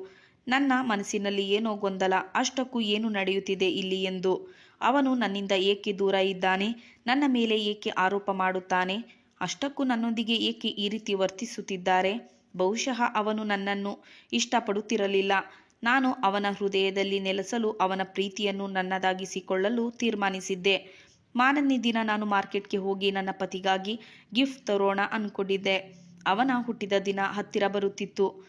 [SPEAKER 1] ನನ್ನ ಮನಸ್ಸಿನಲ್ಲಿ ಏನೋ ಗೊಂದಲ, ಅಷ್ಟಕ್ಕೂ ಏನು ನಡೆಯುತ್ತಿದೆ ಇಲ್ಲಿ ಎಂದು. ಅವನು ನನ್ನಿಂದ ಏಕೆ ದೂರ ಇದ್ದಾನೆ? ನನ್ನ ಮೇಲೆ ಏಕೆ ಆರೋಪ ಮಾಡುತ್ತಾನೆ? ಅಷ್ಟಕ್ಕೂ ನನ್ನೊಂದಿಗೆ ಏಕೆ ಈ ರೀತಿ ವರ್ತಿಸುತ್ತಿದ್ದಾರೆ? ಬಹುಶಃ ಅವನು ನನ್ನನ್ನು ಇಷ್ಟಪಡುತ್ತಿರಲಿಲ್ಲ. ನಾನು ಅವನ ಹೃದಯದಲ್ಲಿ ನೆಲೆಸಲು ಅವನ ಪ್ರೀತಿಯನ್ನು ನನ್ನದಾಗಿಸಿಕೊಳ್ಳಲು ತೀರ್ಮಾನಿಸಿದ್ದೆ. ಮಾರನೇ ದಿನ ನಾನು ಮಾರ್ಕೆಟ್ಗೆ ಹೋಗಿ ನನ್ನ ಪತಿಗಾಗಿ ಗಿಫ್ಟ್ ತರೋಣ ಅಂದ್ಕೊಂಡಿದ್ದೆ ಅವನ ಹುಟ್ಟಿದ ದಿನ ಹತ್ತಿರ ಬರುತ್ತಿತ್ತು.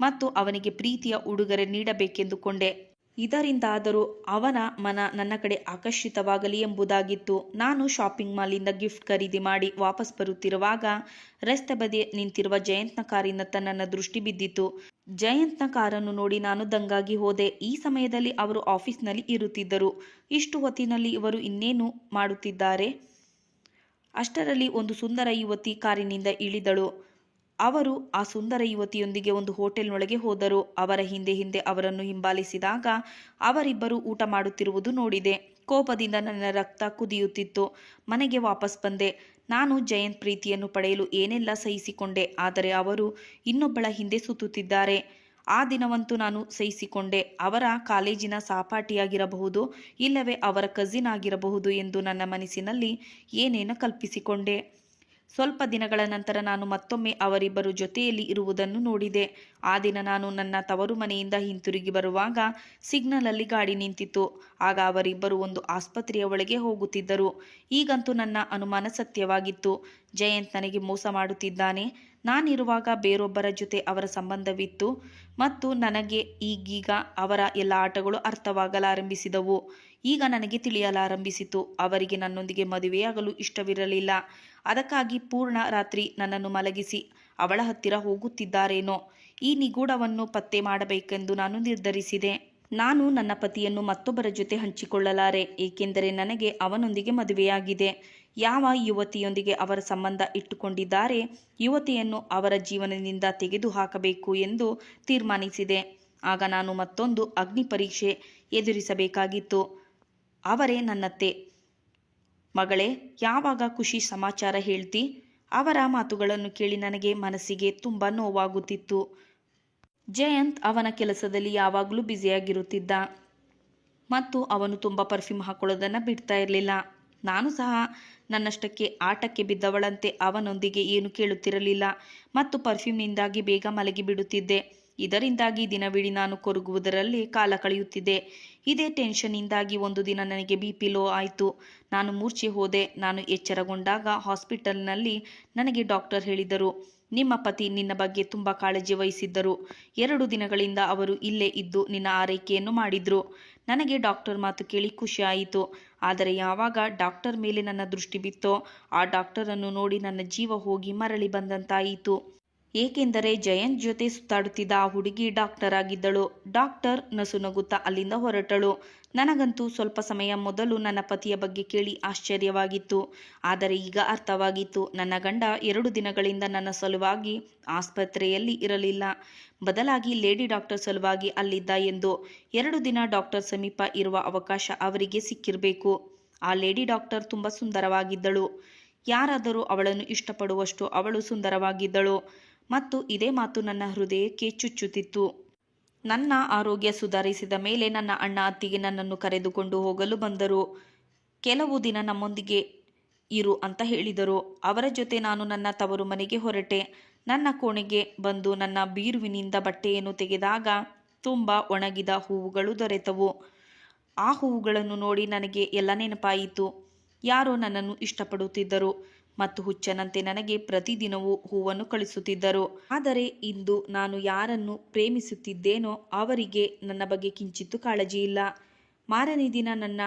[SPEAKER 1] ಮತ್ತು ಅವನಿಗೆ ಪ್ರೀತಿಯ ಉಡುಗೊರೆ ನೀಡಬೇಕೆಂದುಕೊಂಡೆ. ಇದರಿಂದಾದರೂ ಅವನ ಮನ ನನ್ನ ಕಡೆ ಆಕರ್ಷಿತವಾಗಲಿ ಎಂಬುದಾಗಿತ್ತು. ನಾನು ಶಾಪಿಂಗ್ ಮಾಲಿಂದ ಗಿಫ್ಟ್ ಖರೀದಿ ಮಾಡಿ ವಾಪಸ್ ಬರುತ್ತಿರುವಾಗ ರಸ್ತೆ ಬದಿ ನಿಂತಿರುವ ಜಯಂತ್ನ ಕಾರಿನತ್ತ ನನ್ನ ದೃಷ್ಟಿ ಬಿದ್ದಿತು ಜಯಂತ್ನ ಕಾರನ್ನು ನೋಡಿ ನಾನು ದಂಗಾಗಿ ಹೋದೆ. ಈ ಸಮಯದಲ್ಲಿ ಅವರು ಆಫೀಸ್ನಲ್ಲಿ ಇರುತ್ತಿದ್ದರು. ಇಷ್ಟು ಹೊತ್ತಿನಲ್ಲಿ ಇವರು ಇನ್ನೇನು ಮಾಡುತ್ತಿದ್ದಾರೆ? ಅಷ್ಟರಲ್ಲಿ ಒಂದು ಸುಂದರ ಯುವತಿ ಕಾರಿನಿಂದ ಇಳಿದಳು. ಅವರು ಆ ಸುಂದರ ಯುವತಿಯೊಂದಿಗೆ ಒಂದು ಹೋಟೆಲ್ನೊಳಗೆ ಹೋದರು. ಅವರ ಹಿಂದೆ ಹಿಂದೆ ಅವರನ್ನು ಹಿಂಬಾಲಿಸಿದಾಗ ಅವರಿಬ್ಬರು ಊಟ ಮಾಡುತ್ತಿರುವುದು ನೋಡಿದೆ. ಕೋಪದಿಂದ ನನ್ನ ರಕ್ತ ಕುದಿಯುತ್ತಿತ್ತು. ಮನೆಗೆ ವಾಪಸ್ ಬಂದೆ. ನಾನು ಜಯಂತ್ ಪ್ರೀತಿಯನ್ನು ಪಡೆಯಲು ಏನೆಲ್ಲ ಸಹಿಸಿಕೊಂಡೆ, ಆದರೆ ಅವರು ಇನ್ನೊಬ್ಬಳ ಹಿಂದೆ ಸುತ್ತುತ್ತಿದ್ದಾರೆ. ಆ ದಿನವಂತೂ ನಾನು ಸಹಿಸಿಕೊಂಡೆ. ಅವರ ಕಾಲೇಜಿನ ಸಹಪಾಠಿಯಾಗಿರಬಹುದು, ಇಲ್ಲವೇ ಅವರ ಕಸಿನ್ ಆಗಿರಬಹುದು ಎಂದು ನನ್ನ ಮನಸ್ಸಿನಲ್ಲಿ ಏನೇನು ಕಲ್ಪಿಸಿಕೊಂಡೆ. ಸ್ವಲ್ಪ ದಿನಗಳ ನಂತರ ನಾನು ಮತ್ತೊಮ್ಮೆ ಅವರಿಬ್ಬರು ಜೊತೆಯಲ್ಲಿ ಇರುವುದನ್ನು ನೋಡಿದೆ. ಆ ದಿನ ನಾನು ನನ್ನ ತವರು ಮನೆಯಿಂದ ಹಿಂತಿರುಗಿ ಬರುವಾಗ ಸಿಗ್ನಲಲ್ಲಿ ಗಾಡಿ ನಿಂತಿತ್ತು. ಆಗ ಅವರಿಬ್ಬರು ಒಂದು ಆಸ್ಪತ್ರೆಯ ಒಳಗೆ ಹೋಗುತ್ತಿದ್ದರು. ಈಗಂತೂ ನನ್ನ ಅನುಮಾನ ಸತ್ಯವಾಗಿತ್ತು. ಜಯಂತ್ ನನಗೆ ಮೋಸ ಮಾಡುತ್ತಿದ್ದಾನೆ. ನಾನಿರುವಾಗ ಬೇರೊಬ್ಬರ ಜೊತೆ ಅವರ ಸಂಬಂಧವಿತ್ತು. ಮತ್ತು ನನಗೆ ಈಗೀಗ ಅವರ ಎಲ್ಲ ಆಟಗಳು ಅರ್ಥವಾಗಲಾರಂಭಿಸಿದವು. ಈಗ ನನಗೆ ತಿಳಿಯಲಾರಂಭಿಸಿತು. ಅವರಿಗೆ ನನ್ನೊಂದಿಗೆ ಮದುವೆಯಾಗಲು ಇಷ್ಟವಿರಲಿಲ್ಲ. ಅದಕ್ಕಾಗಿ ಪೂರ್ಣ ರಾತ್ರಿ ನನ್ನನ್ನು ಮಲಗಿಸಿ ಅವಳ ಹತ್ತಿರ ಹೋಗುತ್ತಿದ್ದಾರೇನೋ, ಈ ನಿಗೂಢವನ್ನು ಪತ್ತೆ ಮಾಡಬೇಕೆಂದು ನಾನು ನಿರ್ಧರಿಸಿದೆ. ನಾನು ನನ್ನ ಪತಿಯನ್ನು ಮತ್ತೊಬ್ಬರ ಜೊತೆ ಹಂಚಿಕೊಳ್ಳಲಾರೆ, ಏಕೆಂದರೆ ನನಗೆ ಅವನೊಂದಿಗೆ ಮದುವೆಯಾಗಿದೆ. ಯಾವ ಯುವತಿಯೊಂದಿಗೆ ಅವರ ಸಂಬಂಧ ಇಟ್ಟುಕೊಂಡಿದ್ದಾರೆ, ಯುವತಿಯನ್ನು ಅವರ ಜೀವನದಿಂದ ತೆಗೆದುಹಾಕಬೇಕು ಎಂದು ತೀರ್ಮಾನಿಸಿದೆ. ಆಗ ನಾನು ಮತ್ತೊಂದು ಅಗ್ನಿ ಪರೀಕ್ಷೆ ಎದುರಿಸಬೇಕಾಗಿತ್ತು. ಅವರೇ ನನ್ನತ್ತೆ. ಮಗಳೇ, ಯಾವಾಗ ಖುಷಿ ಸಮಾಚಾರ ಹೇಳ್ತಿ? ಅವರ ಮಾತುಗಳನ್ನು ಕೇಳಿ ನನಗೆ ಮನಸ್ಸಿಗೆ ತುಂಬ ನೋವಾಗುತ್ತಿತ್ತು. ಜಯಂತ್ ಅವನ ಕೆಲಸದಲ್ಲಿ ಯಾವಾಗಲೂ ಬ್ಯುಸಿಯಾಗಿರುತ್ತಿದ್ದ. ಮತ್ತು ಅವನು ತುಂಬ ಪರ್ಫ್ಯೂಮ್ ಹಾಕೊಳ್ಳೋದನ್ನು ಬಿಡ್ತಾ ಇರಲಿಲ್ಲ. ನಾನು ಸಹ ನನ್ನಷ್ಟಕ್ಕೆ ಆಟಕ್ಕೆ ಬಿದ್ದವಳಂತೆ ಅವನೊಂದಿಗೆ ಏನು ಕೇಳುತ್ತಿರಲಿಲ್ಲ. ಮತ್ತು ಪರ್ಫ್ಯೂಮ್ನಿಂದಾಗಿ ಬೇಗ ಮಲಗಿ ಬಿಡುತ್ತಿದ್ದೆ ಇದರಿಂದಾಗಿ ದಿನವಿಡೀ ನಾನು ಕೊರಗುವುದರಲ್ಲಿ ಕಾಲ ಕಳೆಯುತ್ತಿದೆ. ಇದೇ ಟೆನ್ಷನ್ನಿಂದಾಗಿ ಒಂದು ದಿನ ನನಗೆ ಬಿ ಪಿ ಲೋ ಆಯಿತು. ನಾನು ಮೂರ್ಛೆ ಹೋದೆ. ನಾನು ಎಚ್ಚರಗೊಂಡಾಗ ಹಾಸ್ಪಿಟಲ್ನಲ್ಲಿ ನನಗೆ ಡಾಕ್ಟರ್ ಹೇಳಿದರು. ನಿಮ್ಮ ಪತಿ ನಿನ್ನ ಬಗ್ಗೆ ತುಂಬ ಕಾಳಜಿ ವಹಿಸಿದ್ದರು. ಎರಡು ದಿನಗಳಿಂದ ಅವರು ಇಲ್ಲೇ ಇದ್ದು ನಿನ್ನ ಆರೈಕೆಯನ್ನು ಮಾಡಿದ್ರು. ನನಗೆ ಡಾಕ್ಟರ್ ಮಾತು ಕೇಳಿ ಖುಷಿ ಆಯಿತು. ಆದರೆ ಯಾವಾಗ ಡಾಕ್ಟರ್ ಮೇಲೆ ನನ್ನ ದೃಷ್ಟಿ ಬಿತ್ತೋ, ಆ ಡಾಕ್ಟರನ್ನು ನೋಡಿ ನನ್ನ ಜೀವ ಹೋಗಿ ಮರಳಿ ಬಂದಂತಾಯಿತು. ಏಕೆಂದರೆ ಜಯಂತ್ ಜೊತೆ ಸುತ್ತಾಡುತ್ತಿದ್ದ ಆ ಹುಡುಗಿ ಡಾಕ್ಟರ್ ಆಗಿದ್ದಳು ಡಾಕ್ಟರ್ ನಸುನಗುತ್ತಾ ಅಲ್ಲಿಂದ ಹೊರಟಳು. ನನಗಂತೂ ಸ್ವಲ್ಪ ಸಮಯ ಮೊದಲು ನನ್ನ ಪತಿಯ ಬಗ್ಗೆ ಕೇಳಿ ಆಶ್ಚರ್ಯವಾಗಿತ್ತು. ಆದರೆ ಈಗ ಅರ್ಥವಾಗಿತ್ತು. ನನ್ನ ಗಂಡ ಎರಡು ದಿನಗಳಿಂದ ನನ್ನ ಸಲುವಾಗಿ ಆಸ್ಪತ್ರೆಯಲ್ಲಿ ಇರಲಿಲ್ಲ. ಬದಲಾಗಿ ಲೇಡಿ ಡಾಕ್ಟರ್ ಸಲುವಾಗಿ ಅಲ್ಲಿದ್ದ ಎಂದು ಎರಡು ದಿನ ಡಾಕ್ಟರ್ ಸಮೀಪ ಇರುವ ಅವಕಾಶ ಅವರಿಗೆ ಸಿಕ್ಕಿರಬೇಕು. ಆ ಲೇಡಿ ಡಾಕ್ಟರ್ ತುಂಬ ಸುಂದರವಾಗಿದ್ದಳು. ಯಾರಾದರೂ ಅವಳನ್ನು ಇಷ್ಟಪಡುವಷ್ಟು ಅವಳು ಸುಂದರವಾಗಿದ್ದಳು. ಮತ್ತು ಇದೇ ಮಾತು ನನ್ನ ಹೃದಯಕ್ಕೆ ಚುಚ್ಚುತ್ತಿತ್ತು. ನನ್ನ ಆರೋಗ್ಯ ಸುಧಾರಿಸಿದ ಮೇಲೆ ನನ್ನ ಅಣ್ಣ ಅತ್ತಿಗೆ ನನ್ನನ್ನು ಕರೆದುಕೊಂಡು ಹೋಗಲು ಬಂದರು. ಕೆಲವು ದಿನ ನಮ್ಮೊಂದಿಗೆ ಇರು ಅಂತ ಹೇಳಿದರು. ಅವರ ಜೊತೆ ನಾನು ನನ್ನ ತವರು ಮನೆಗೆ ಹೊರಟೆ. ನನ್ನ ಕೋಣೆಗೆ ಬಂದು ನನ್ನ ಬೀರುವಿನಿಂದ ಬಟ್ಟೆಯನ್ನು ತೆಗೆದಾಗ ತುಂಬ ಒಣಗಿದ ಹೂವುಗಳು ದೊರೆತವು. ಆ ಹೂವುಗಳನ್ನು ನೋಡಿ ನನಗೆ ಎಲ್ಲ ನೆನಪಾಯಿತು. ಯಾರೋ ನನ್ನನ್ನು ಇಷ್ಟಪಡುತ್ತಿದ್ದರು. ಮತ್ತು ಹುಚ್ಚನಂತೆ ನನಗೆ ಪ್ರತಿದಿನವೂ ಹೂವನ್ನು ಕಳಿಸುತ್ತಿದ್ದರು. ಆದರೆ ಇಂದು ನಾನು ಯಾರನ್ನು ಪ್ರೇಮಿಸುತ್ತಿದ್ದೇನೋ ಅವರಿಗೆ ನನ್ನ ಬಗ್ಗೆ ಕಿಂಚಿತ್ತು ಕಾಳಜಿ ಇಲ್ಲ. ಮಾರನೇ ದಿನ ನನ್ನ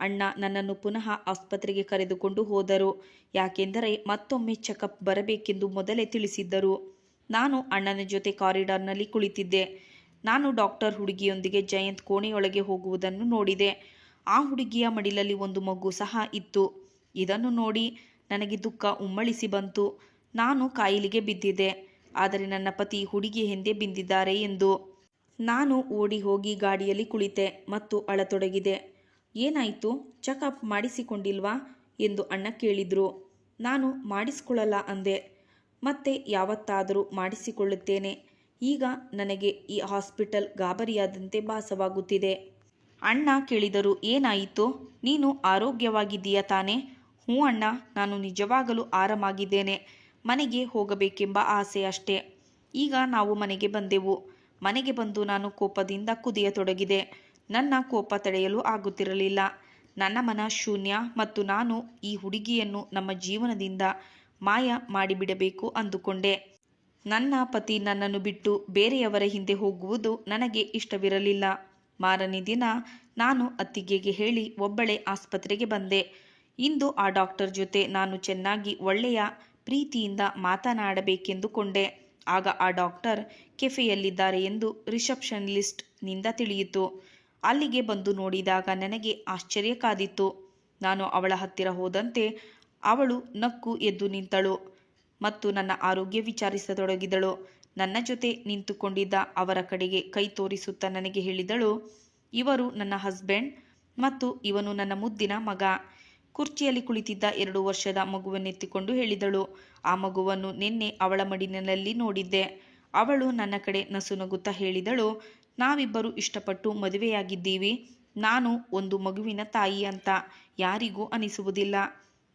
[SPEAKER 1] ಅಣ್ಣ ನನ್ನನ್ನು ಪುನಃ ಆಸ್ಪತ್ರೆಗೆ ಕರೆದುಕೊಂಡು ಹೋದರು. ಯಾಕೆಂದರೆ ಮತ್ತೊಮ್ಮೆ ಚೆಕಪ್ ಬರಬೇಕೆಂದು ಮೊದಲೇ ತಿಳಿಸಿದ್ದರು. ನಾನು ಅಣ್ಣನ ಜೊತೆ ಕಾರಿಡಾರ್ನಲ್ಲಿ ಕುಳಿತಿದ್ದೆ. ನಾನು ಡಾಕ್ಟರ್ ಹುಡುಗಿಯೊಂದಿಗೆ ಜಯಂತ್ ಕೋಣೆಯೊಳಗೆ ಹೋಗುವುದನ್ನು ನೋಡಿದೆ. ಆ ಹುಡುಗಿಯ ಮಡಿಲಲ್ಲಿ ಒಂದು ಮಗು ಸಹ ಇತ್ತು. ಇದನ್ನು ನೋಡಿ ನನಗೆ ದುಃಖ ಉಮ್ಮಳಿಸಿ ಬಂತು. ನಾನು ಕಾಯಿಲೆಗೆ ಬಿದ್ದಿದೆ ಆದರೆ ನನ್ನ ಪತಿ ಹುಡುಗಿ ಹಿಂದೆ ಬಿದ್ದಿದ್ದಾರೆ ಎಂದು. ನಾನು ಓಡಿ ಹೋಗಿ ಗಾಡಿಯಲ್ಲಿ ಕುಳಿತೆ ಮತ್ತು ಅಳತೊಡಗಿದೆ. ಏನಾಯಿತು? ಚೆಕಪ್ ಮಾಡಿಸಿಕೊಂಡಿಲ್ವಾ? ಎಂದು ಅಣ್ಣ ಕೇಳಿದರು. ನಾನು ಮಾಡಿಸಿಕೊಳ್ಳಲ್ಲ ಅಂದೆ. ಮತ್ತೆ ಯಾವತ್ತಾದರೂ ಮಾಡಿಸಿಕೊಳ್ಳುತ್ತೇನೆ. ಈಗ ನನಗೆ ಈ ಹಾಸ್ಪಿಟಲ್ ಗಾಬರಿಯಾದಂತೆ ಭಾಸವಾಗುತ್ತಿದೆ. ಅಣ್ಣ ಕೇಳಿದರು, ಏನಾಯಿತು? ನೀನು ಆರೋಗ್ಯವಾಗಿದ್ದೀಯಾ ತಾನೇ? ಹ್ಞೂ ಅಣ್ಣ, ನಾನು ನಿಜವಾಗಲೂ ಆರಾಮಾಗಿದ್ದೇನೆ. ಮನೆಗೆ ಹೋಗಬೇಕೆಂಬ ಆಸೆ ಅಷ್ಟೇ. ಈಗ ನಾವು ಮನೆಗೆ ಬಂದೆವು. ಮನೆಗೆ ಬಂದು ನಾನು ಕೋಪದಿಂದ ಕುದಿಯತೊಡಗಿದೆ. ನನ್ನ ಕೋಪ ತಡೆಯಲು ಆಗುತ್ತಿರಲಿಲ್ಲ. ನನ್ನ ಮನ ಶೂನ್ಯ ಮತ್ತು ನಾನು ಈ ಹುಡುಗಿಯನ್ನು ನಮ್ಮ ಜೀವನದಿಂದ ಮಾಯ ಮಾಡಿಬಿಡಬೇಕು ಅಂದುಕೊಂಡೆ. ನನ್ನ ಪತಿ ನನ್ನನ್ನು ಬಿಟ್ಟು ಬೇರೆಯವರ ಹಿಂದೆ ಹೋಗುವುದು ನನಗೆ ಇಷ್ಟವಿರಲಿಲ್ಲ. ಮಾರನೇ ದಿನ ನಾನು ಅತ್ತಿಗೆಗೆ ಹೇಳಿ ಒಬ್ಬಳೇ ಆಸ್ಪತ್ರೆಗೆ ಬಂದೆ. ಇಂದು ಆ ಡಾಕ್ಟರ್ ಜೊತೆ ನಾನು ಚೆನ್ನಾಗಿ ಒಳ್ಳೆಯ ಪ್ರೀತಿಯಿಂದ ಮಾತನಾಡಬೇಕೆಂದುಕೊಂಡೆ. ಆಗ ಆ ಡಾಕ್ಟರ್ ಕೆಫೆಯಲ್ಲಿದ್ದಾರೆ ಎಂದು ರಿಸೆಪ್ಷನಿಸ್ಟ್ನಿಂದ ತಿಳಿಯಿತು. ಅಲ್ಲಿಗೆ ಬಂದು ನೋಡಿದಾಗ ನನಗೆ ಆಶ್ಚರ್ಯ ಕಾದಿತ್ತು. ನಾನು ಅವಳ ಹತ್ತಿರ ಹೋದಂತೆ ಅವಳು ನಕ್ಕು ಎದ್ದು ನಿಂತಳು ಮತ್ತು ನನ್ನ ಆರೋಗ್ಯ ವಿಚಾರಿಸತೊಡಗಿದಳು. ನನ್ನ ಜೊತೆ ನಿಂತುಕೊಂಡಿದ್ದ ಅವರ ಕಡೆಗೆ ಕೈ ತೋರಿಸುತ್ತಾ ನನಗೆ ಹೇಳಿದಳು, ಇವರು ನನ್ನ ಹಸ್ಬೆಂಡ್ ಮತ್ತು ಇವನು ನನ್ನ ಮುದ್ದಿನ ಮಗ. ಕುರ್ಚಿಯಲ್ಲಿ ಕುಳಿತಿದ್ದ ಎರಡು ವರ್ಷದ ಮಗುವನ್ನೆತ್ತಿಕೊಂಡು ಹೇಳಿದಳು. ಆ ಮಗುವನ್ನು ನಿನ್ನೆ ಅವಳ ಮಡಿಲಿನಲ್ಲಿ ನೋಡಿದ್ದೆ. ಅವಳು ನನ್ನ ಕಡೆ ನಸುನಗುತ್ತಾ ಹೇಳಿದಳು, ನಾವಿಬ್ಬರು ಇಷ್ಟಪಟ್ಟು ಮದುವೆಯಾಗಿದ್ದೀವಿ. ನಾನು ಒಂದು ಮಗುವಿನ ತಾಯಿ ಅಂತ ಯಾರಿಗೂ ಅನಿಸುವುದಿಲ್ಲ.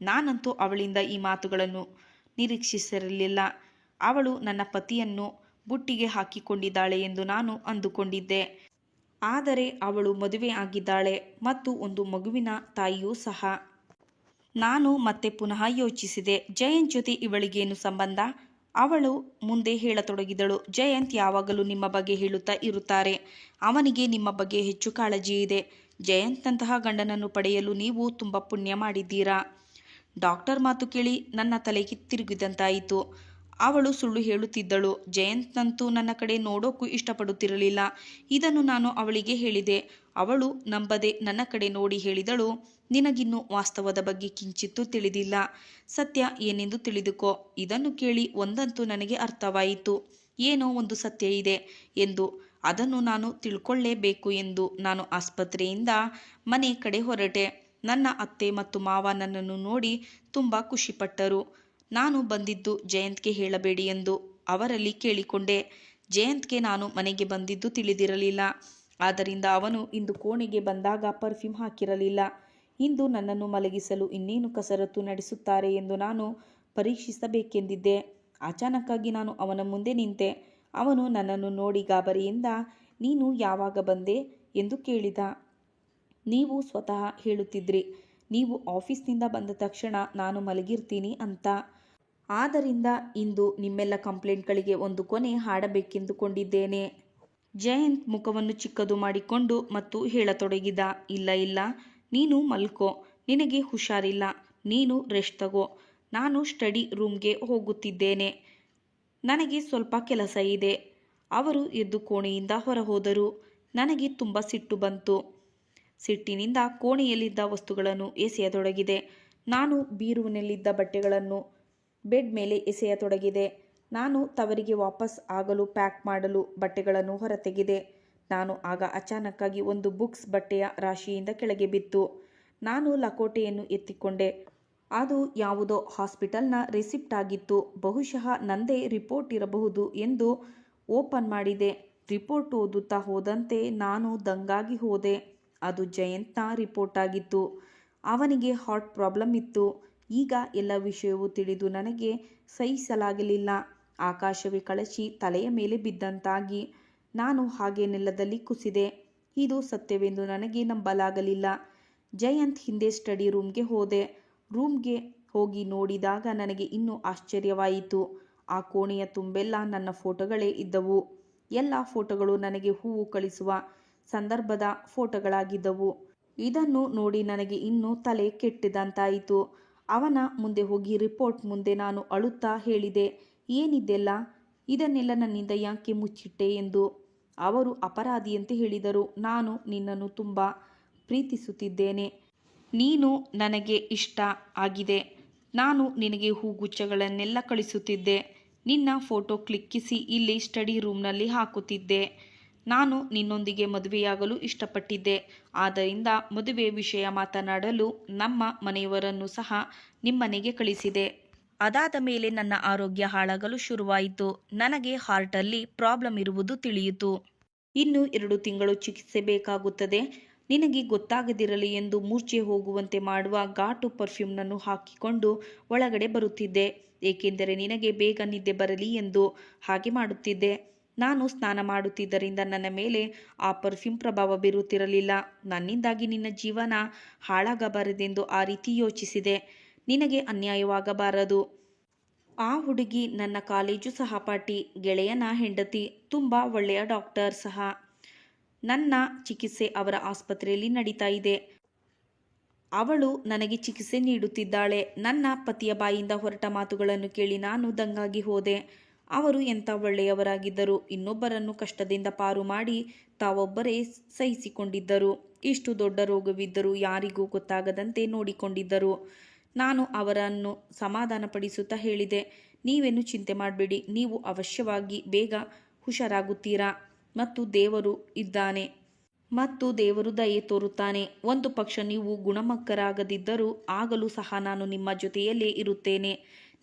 [SPEAKER 1] ನಾನಂತೂ ಅವಳಿಂದ ಈ ಮಾತುಗಳನ್ನು ನಿರೀಕ್ಷಿಸಿರಲಿಲ್ಲ. ಅವಳು ನನ್ನ ಪತಿಯನ್ನು ಬುಟ್ಟಿಗೆ ಹಾಕಿಕೊಂಡಿದ್ದಾಳೆ ಎಂದು ನಾನು ಅಂದುಕೊಂಡಿದ್ದೆ. ಆದರೆ ಅವಳು ಮದುವೆ ಆಗಿದ್ದಾಳೆ ಮತ್ತು ಒಂದು ಮಗುವಿನ ತಾಯಿಯೂ ಸಹ. ನಾನು ಮತ್ತೆ ಪುನಃ ಯೋಚಿಸಿದೆ. ಜಯಂತ್ ಜೊತೆ ಇವಳಿಗೇನು ಸಂಬಂಧ? ಅವಳು ಮುಂದೆ ಹೇಳತೊಡಗಿದಳು. ಜಯಂತ್ ಯಾವಾಗಲೂ ನಿಮ್ಮ ಬಗ್ಗೆ ಹೇಳುತ್ತಾ ಇರುತ್ತಾರೆ. ಅವನಿಗೆ ನಿಮ್ಮ ಬಗ್ಗೆ ಹೆಚ್ಚು ಕಾಳಜಿ ಇದೆ. ಜಯಂತ್ನಂತಹ ಗಂಡನನ್ನು ಪಡೆಯಲು ನೀವು ತುಂಬ ಪುಣ್ಯ ಮಾಡಿದ್ದೀರಾ? ಡಾಕ್ಟರ್ ಮಾತು ಕೇಳಿ ನನ್ನ ತಲೆಗೆ ತಿರುಗಿದಂತಾಯಿತು. ಅವಳು ಸುಳ್ಳು ಹೇಳುತ್ತಿದ್ದಳು. ಜಯಂತ್ನಂತೂ ನನ್ನ ಕಡೆ ನೋಡೋಕ್ಕೂ ಇಷ್ಟಪಡುತ್ತಿರಲಿಲ್ಲ. ಇದನ್ನು ನಾನು ಅವಳಿಗೆ ಹೇಳಿದೆ. ಅವಳು ನಂಬದೆ ನನ್ನ ಕಡೆ ನೋಡಿ ಹೇಳಿದಳು. ನಿನಗಿನ್ನು ವಾಸ್ತವದ ಬಗ್ಗೆ ಕಿಂಚಿತ್ತೂ ತಿಳಿದಿಲ್ಲ. ಸತ್ಯ ಏನೆಂದು ತಿಳಿದುಕೋ. ಇದನ್ನು ಕೇಳಿ ಒಂದಂತೂ ನನಗೆ ಅರ್ಥವಾಯಿತು. ಏನೋ ಒಂದು ಸತ್ಯ ಇದೆ ಎಂದು. ಅದನ್ನು ನಾನು ತಿಳ್ಕೊಳ್ಳೇಬೇಕು ಎಂದು ನಾನು ಆಸ್ಪತ್ರೆಯಿಂದ ಮನೆ ಕಡೆ ಹೊರಟೆ. ನನ್ನ ಅತ್ತೆ ಮತ್ತು ಮಾವ ನನ್ನನ್ನು ನೋಡಿ ತುಂಬ ಖುಷಿಪಟ್ಟರು. ನಾನು ಬಂದಿದ್ದು ಜಯಂತ್ಗೆ ಹೇಳಬೇಡಿ ಎಂದು ಅವರಲ್ಲಿ ಕೇಳಿಕೊಂಡೆ. ಜಯಂತ್ಗೆ ನಾನು ಮನೆಗೆ ಬಂದಿದ್ದು ತಿಳಿದಿರಲಿಲ್ಲ. ಆದ್ದರಿಂದ ಅವನು ಇಂದು ಕೋಣೆಗೆ ಬಂದಾಗ ಪರ್ಫ್ಯೂಮ್ ಹಾಕಿರಲಿಲ್ಲ. ಇಂದು ನನ್ನನ್ನು ಮಲಗಿಸಲು ಇನ್ನೇನು ಕಸರತ್ತು ನಡೆಸುತ್ತಾರೆ ಎಂದು ನಾನು ಪರೀಕ್ಷಿಸಬೇಕೆಂದಿದ್ದೆ. ಅಚಾನಕ್ಕಾಗಿ ನಾನು ಅವನ ಮುಂದೆ ನಿಂತೆ. ಅವನು ನನ್ನನ್ನು ನೋಡಿ ಗಾಬರಿಯಿಂದ, ನೀನು ಯಾವಾಗ ಬಂದೆ ಎಂದು ಕೇಳಿದ. ನೀವು ಸ್ವತಃ ಹೇಳುತ್ತಿದ್ರಿ. ನೀವು ಆಫೀಸ್ನಿಂದ ಬಂದ ತಕ್ಷಣ ನಾನು ಮಲಗಿರ್ತೀನಿ ಅಂತ. ಆದ್ದರಿಂದ ಇಂದು ನಿಮ್ಮೆಲ್ಲ ಕಂಪ್ಲೇಂಟ್ಗಳಿಗೆ ಒಂದು ಕೊನೆ ಹಾಡಬೇಕೆಂದುಕೊಂಡಿದ್ದೇನೆ. ಜಯಂತ್ ಮುಖವನ್ನು ಚಿಕ್ಕದು ಮಾಡಿಕೊಂಡು ಮತ್ತು ಹೇಳತೊಡಗಿದ, ಇಲ್ಲ ಇಲ್ಲ, ನೀನು ಮಲ್ಕೋ, ನಿನಗೆ ಹುಷಾರಿಲ್ಲ, ನೀನು ರೆಸ್ಟ್ ತಗೋ, ನಾನು ಸ್ಟಡಿ ರೂಮ್ಗೆ ಹೋಗುತ್ತಿದ್ದೇನೆ. ನನಗೆ ಸ್ವಲ್ಪ ಕೆಲಸ ಇದೆ. ಅವರು ಎದ್ದು ಕೋಣೆಯಿಂದ ಹೊರಹೋದರು. ನನಗೆ ತುಂಬ ಸಿಟ್ಟು ಬಂತು. ಸಿಟ್ಟಿನಿಂದ ಕೋಣೆಯಲ್ಲಿದ್ದ ವಸ್ತುಗಳನ್ನು ಎಸೆಯತೊಡಗಿದೆ. ನಾನು ಬೀರುವಿನಲ್ಲಿದ್ದ ಬಟ್ಟೆಗಳನ್ನು ಬೆಡ್ ಮೇಲೆ ಎಸೆಯತೊಡಗಿದೆ. ನಾನು ತವರಿಗೆ ವಾಪಸ್ ಆಗಲು ಪ್ಯಾಕ್ ಮಾಡಲು ಬಟ್ಟೆಗಳನ್ನು ಹೊರತೆಗೆದೆ. ನಾನು ಆಗ ಅಚಾನಕ್ಕಾಗಿ ಒಂದು ಬುಕ್ಸ್ ಬಟ್ಟೆಯ ರಾಶಿಯಿಂದ ಕೆಳಗೆ ಬಿತ್ತು. ನಾನು ಲಕೋಟೆಯನ್ನು ಎತ್ತಿಕೊಂಡೆ. ಅದು ಯಾವುದೋ ಹಾಸ್ಪಿಟಲ್ನ ರಿಸಿಪ್ಟ್ ಆಗಿತ್ತು. ಬಹುಶಃ ನಂದೇ ರಿಪೋರ್ಟ್ ಇರಬಹುದು ಎಂದು ಓಪನ್ ಮಾಡಿದೆ. ರಿಪೋರ್ಟ್ ಓದುತ್ತಾ ಹೋದಂತೆ ನಾನು ದಂಗಾಗಿ ಹೋದೆ. ಅದು ಜಯಂತ್ನ ರಿಪೋರ್ಟ್ ಆಗಿತ್ತು. ಅವನಿಗೆ ಹಾರ್ಟ್ ಪ್ರಾಬ್ಲಮ್ ಇತ್ತು. ಈಗ ಎಲ್ಲ ವಿಷಯವೂ ತಿಳಿದು ನನಗೆ ಸಹಿಸಲಾಗಲಿಲ್ಲ. ಆಕಾಶವೇ ಕಳಚಿ ತಲೆಯ ಮೇಲೆ ಬಿದ್ದಂತಾಗಿ ನಾನು ಹಾಗೆ ನೆಲದಲ್ಲಿ ಕುಸಿದೆ. ಇದು ಸತ್ಯವೆಂದು ನನಗೆ ನಂಬಲಾಗಲಿಲ್ಲ. ಜಯಂತ್ ಹಿಂದೆ ಸ್ಟಡಿ ರೂಮ್ಗೆ ಹೋದೆ. ರೂಮ್ಗೆ ಹೋಗಿ ನೋಡಿದಾಗ ನನಗೆ ಇನ್ನೂ ಆಶ್ಚರ್ಯವಾಯಿತು. ಆ ಕೋಣೆಯ ತುಂಬೆಲ್ಲ ನನ್ನ ಫೋಟೋಗಳೇ ಇದ್ದವು. ಎಲ್ಲ ಫೋಟೋಗಳು ನನಗೆ ಹೂವು ಕಳಿಸುವ ಸಂದರ್ಭದ ಫೋಟೋಗಳಾಗಿದ್ದವು. ಇದನ್ನು ನೋಡಿ ನನಗೆ ಇನ್ನೂ ತಲೆ ಕೆಟ್ಟಿದಂತಾಯಿತು. ಅವನ ಮುಂದೆ ಹೋಗಿ ರಿಪೋರ್ಟ್ ಮುಂದೆ ನಾನು ಅಳುತ್ತಾ ಹೇಳಿದೆ, ಏನಿದೆಲ್ಲ? ಇದನ್ನೆಲ್ಲ ನನ್ನಿಂದ ಯಾಕೆ ಮುಚ್ಚಿಟ್ಟೆ ಎಂದು. ಅವರು ಅಪರಾಧಿಯಂತೆ ಹೇಳಿದರು. ನಾನು ನಿನ್ನನ್ನು ತುಂಬ ಪ್ರೀತಿಸುತ್ತಿದ್ದೇನೆ. ನೀನು ನನಗೆ ಇಷ್ಟ ಆಗಿದೆ. ನಾನು ನಿನಗೆ ಹೂಗುಚ್ಛಗಳನ್ನೆಲ್ಲ ಕಳಿಸುತ್ತಿದ್ದೆ. ನಿನ್ನ ಫೋಟೋ ಕ್ಲಿಕ್ಕಿಸಿ ಇಲ್ಲಿ ಸ್ಟಡಿ ರೂಮ್ನಲ್ಲಿ ಹಾಕುತ್ತಿದ್ದೆ. ನಾನು ನಿನ್ನೊಂದಿಗೆ ಮದುವೆಯಾಗಲು ಇಷ್ಟಪಟ್ಟಿದ್ದೆ. ಆದ್ದರಿಂದ ಮದುವೆ ವಿಷಯ ಮಾತನಾಡಲು ನಮ್ಮ ಮನೆಯವರನ್ನು ಸಹ ನಿಮ್ಮನೆಗೆ ಕಳಿಸಿದೆ. ಅದಾದ ಮೇಲೆ ನನ್ನ ಆರೋಗ್ಯ ಹಾಳಾಗಲು ಶುರುವಾಯಿತು. ನನಗೆ ಹಾರ್ಟಲ್ಲಿ ಪ್ರಾಬ್ಲಮ್ ಇರುವುದು ತಿಳಿಯಿತು. ಇನ್ನು ಎರಡು ತಿಂಗಳು ಚಿಕಿತ್ಸೆ ಬೇಕಾಗುತ್ತದೆ. ನಿನಗೆ ಗೊತ್ತಾಗದಿರಲಿ ಎಂದು ಮೂರ್ಛೆ ಹೋಗುವಂತೆ ಮಾಡುವ ಘಾಟು ಪರ್ಫ್ಯೂಮ್ನನ್ನು ಹಾಕಿಕೊಂಡು ಒಳಗಡೆ ಬರುತ್ತಿದ್ದೆ. ಏಕೆಂದರೆ ನಿನಗೆ ಬೇಗ ನಿದ್ದೆ ಬರಲಿ ಎಂದು ಹಾಗೆ ಮಾಡುತ್ತಿದ್ದೆ. ನಾನು ಸ್ನಾನ ಮಾಡುತ್ತಿದ್ದರಿಂದ ನನ್ನ ಮೇಲೆ ಆ ಪರ್ಫ್ಯೂಮ್ ಪ್ರಭಾವ ಬೀರುತ್ತಿರಲಿಲ್ಲ. ನನ್ನಿಂದಾಗಿ ನಿನ್ನ ಜೀವನ ಹಾಳಾಗಬಾರದೆಂದು ಆ ರೀತಿ ಯೋಚಿಸಿದೆ. ನಿನಗೆ ಅನ್ಯಾಯವಾಗಬಾರದು. ಆ ಹುಡುಗಿ ನನ್ನ ಕಾಲೇಜು ಸಹಪಾಠಿ ಗೆಳೆಯನ ಹೆಂಡತಿ, ತುಂಬ ಒಳ್ಳೆಯ ಡಾಕ್ಟರ್ ಸಹ. ನನ್ನ ಚಿಕಿತ್ಸೆ ಅವರ ಆಸ್ಪತ್ರೆಯಲ್ಲಿ ನಡೀತಾ ಇದೆ. ಅವಳು ನನಗೆ ಚಿಕಿತ್ಸೆ ನೀಡುತ್ತಿದ್ದಾಳೆ. ನನ್ನ ಪತಿಯ ಬಾಯಿಂದ ಹೊರಟ ಮಾತುಗಳನ್ನು ಕೇಳಿ ನಾನು ದಂಗಾಗಿ ಹೋದೆ. ಅವರು ಎಂಥ ಒಳ್ಳೆಯವರಾಗಿದ್ದರು? ಇನ್ನೊಬ್ಬರನ್ನು ಕಷ್ಟದಿಂದ ಪಾರು ಮಾಡಿ ತಾವೊಬ್ಬರೇ ಸಹಿಸಿಕೊಂಡಿದ್ದರು. ಇಷ್ಟು ದೊಡ್ಡ ರೋಗವಿದ್ದರೂ ಯಾರಿಗೂ ಗೊತ್ತಾಗದಂತೆ ನೋಡಿಕೊಂಡಿದ್ದರು. ನಾನು ಅವರನ್ನು ಸಮಾಧಾನಪಡಿಸುತ್ತಾ ಹೇಳಿದೆ. ನೀವೇನು ಚಿಂತೆ ಮಾಡಬೇಡಿ. ನೀವು ಅವಶ್ಯವಾಗಿ ಬೇಗ ಹುಷಾರಾಗುತ್ತೀರಾ? ಮತ್ತು ದೇವರು ಇದ್ದಾನೆ. ಮತ್ತು ದೇವರು ದಯೆ ತೋರುತ್ತಾನೆ. ಒಂದು ಪಕ್ಷ ನೀವು ಗುಣಮಕ್ಕರಾಗದಿದ್ದರೂ ಆಗಲೂ ಸಹ ನಾನು ನಿಮ್ಮ ಜೊತೆಯಲ್ಲೇ ಇರುತ್ತೇನೆ.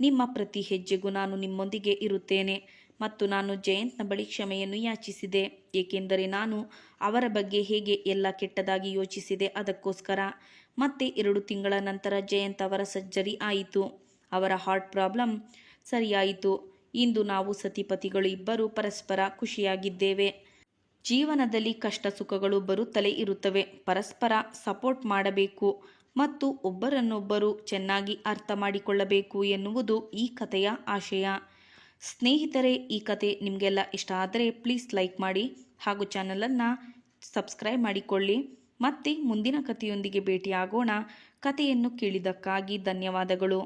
[SPEAKER 1] ನಿಮ್ಮ ಪ್ರತಿ ಹೆಜ್ಜೆಗೂ ನಾನು ನಿಮ್ಮೊಂದಿಗೆ ಇರುತ್ತೇನೆ ಮತ್ತು ನಾನು ಜಯಂತ್ನ ಬಳಿ ಕ್ಷಮೆಯನ್ನು ಯಾಚಿಸಿದೆ, ಏಕೆಂದರೆ ನಾನು ಅವರ ಬಗ್ಗೆ ಹೇಗೆ ಎಲ್ಲ ಕೆಟ್ಟದಾಗಿ ಯೋಚಿಸಿದೆ ಅದಕ್ಕೋಸ್ಕರ. ಮತ್ತೆ ಎರಡು ತಿಂಗಳ ನಂತರ ಜಯಂತ್ ಅವರ ಸರ್ಜರಿ ಆಯಿತು. ಅವರ ಹಾರ್ಟ್ ಪ್ರಾಬ್ಲಮ್ ಸರಿಯಾಯಿತು. ಇಂದು ನಾವು ಸತಿಪತಿಗಳು ಇಬ್ಬರು ಪರಸ್ಪರ ಖುಷಿಯಾಗಿದ್ದೇವೆ. ಜೀವನದಲ್ಲಿ ಕಷ್ಟ ಸುಖಗಳು ಬರುತ್ತಲೇ ಇರುತ್ತವೆ. ಪರಸ್ಪರ ಸಪೋರ್ಟ್ ಮಾಡಬೇಕು. ಮತ್ತು ಒಬ್ಬರನ್ನೊಬ್ಬರು ಚೆನ್ನಾಗಿ ಅರ್ಥ ಮಾಡಿಕೊಳ್ಳಬೇಕು ಎನ್ನುವುದು ಈ ಕಥೆಯ ಆಶಯ. ಸ್ನೇಹಿತರೆ, ಈ ಕತೆ ನಿಮಗೆಲ್ಲ ಇಷ್ಟ ಆದರೆ ಪ್ಲೀಸ್ ಲೈಕ್ ಮಾಡಿ ಹಾಗೂ ಚಾನಲನ್ನು ಸಬ್ಸ್ಕ್ರೈಬ್ ಮಾಡಿಕೊಳ್ಳಿ. ಮತ್ತೆ ಮುಂದಿನ ಕಥೆಯೊಂದಿಗೆ ಭೇಟಿಯಾಗೋಣ. ಕಥೆಯನ್ನು ಕೇಳಿದ್ದಕ್ಕಾಗಿ ಧನ್ಯವಾದಗಳು.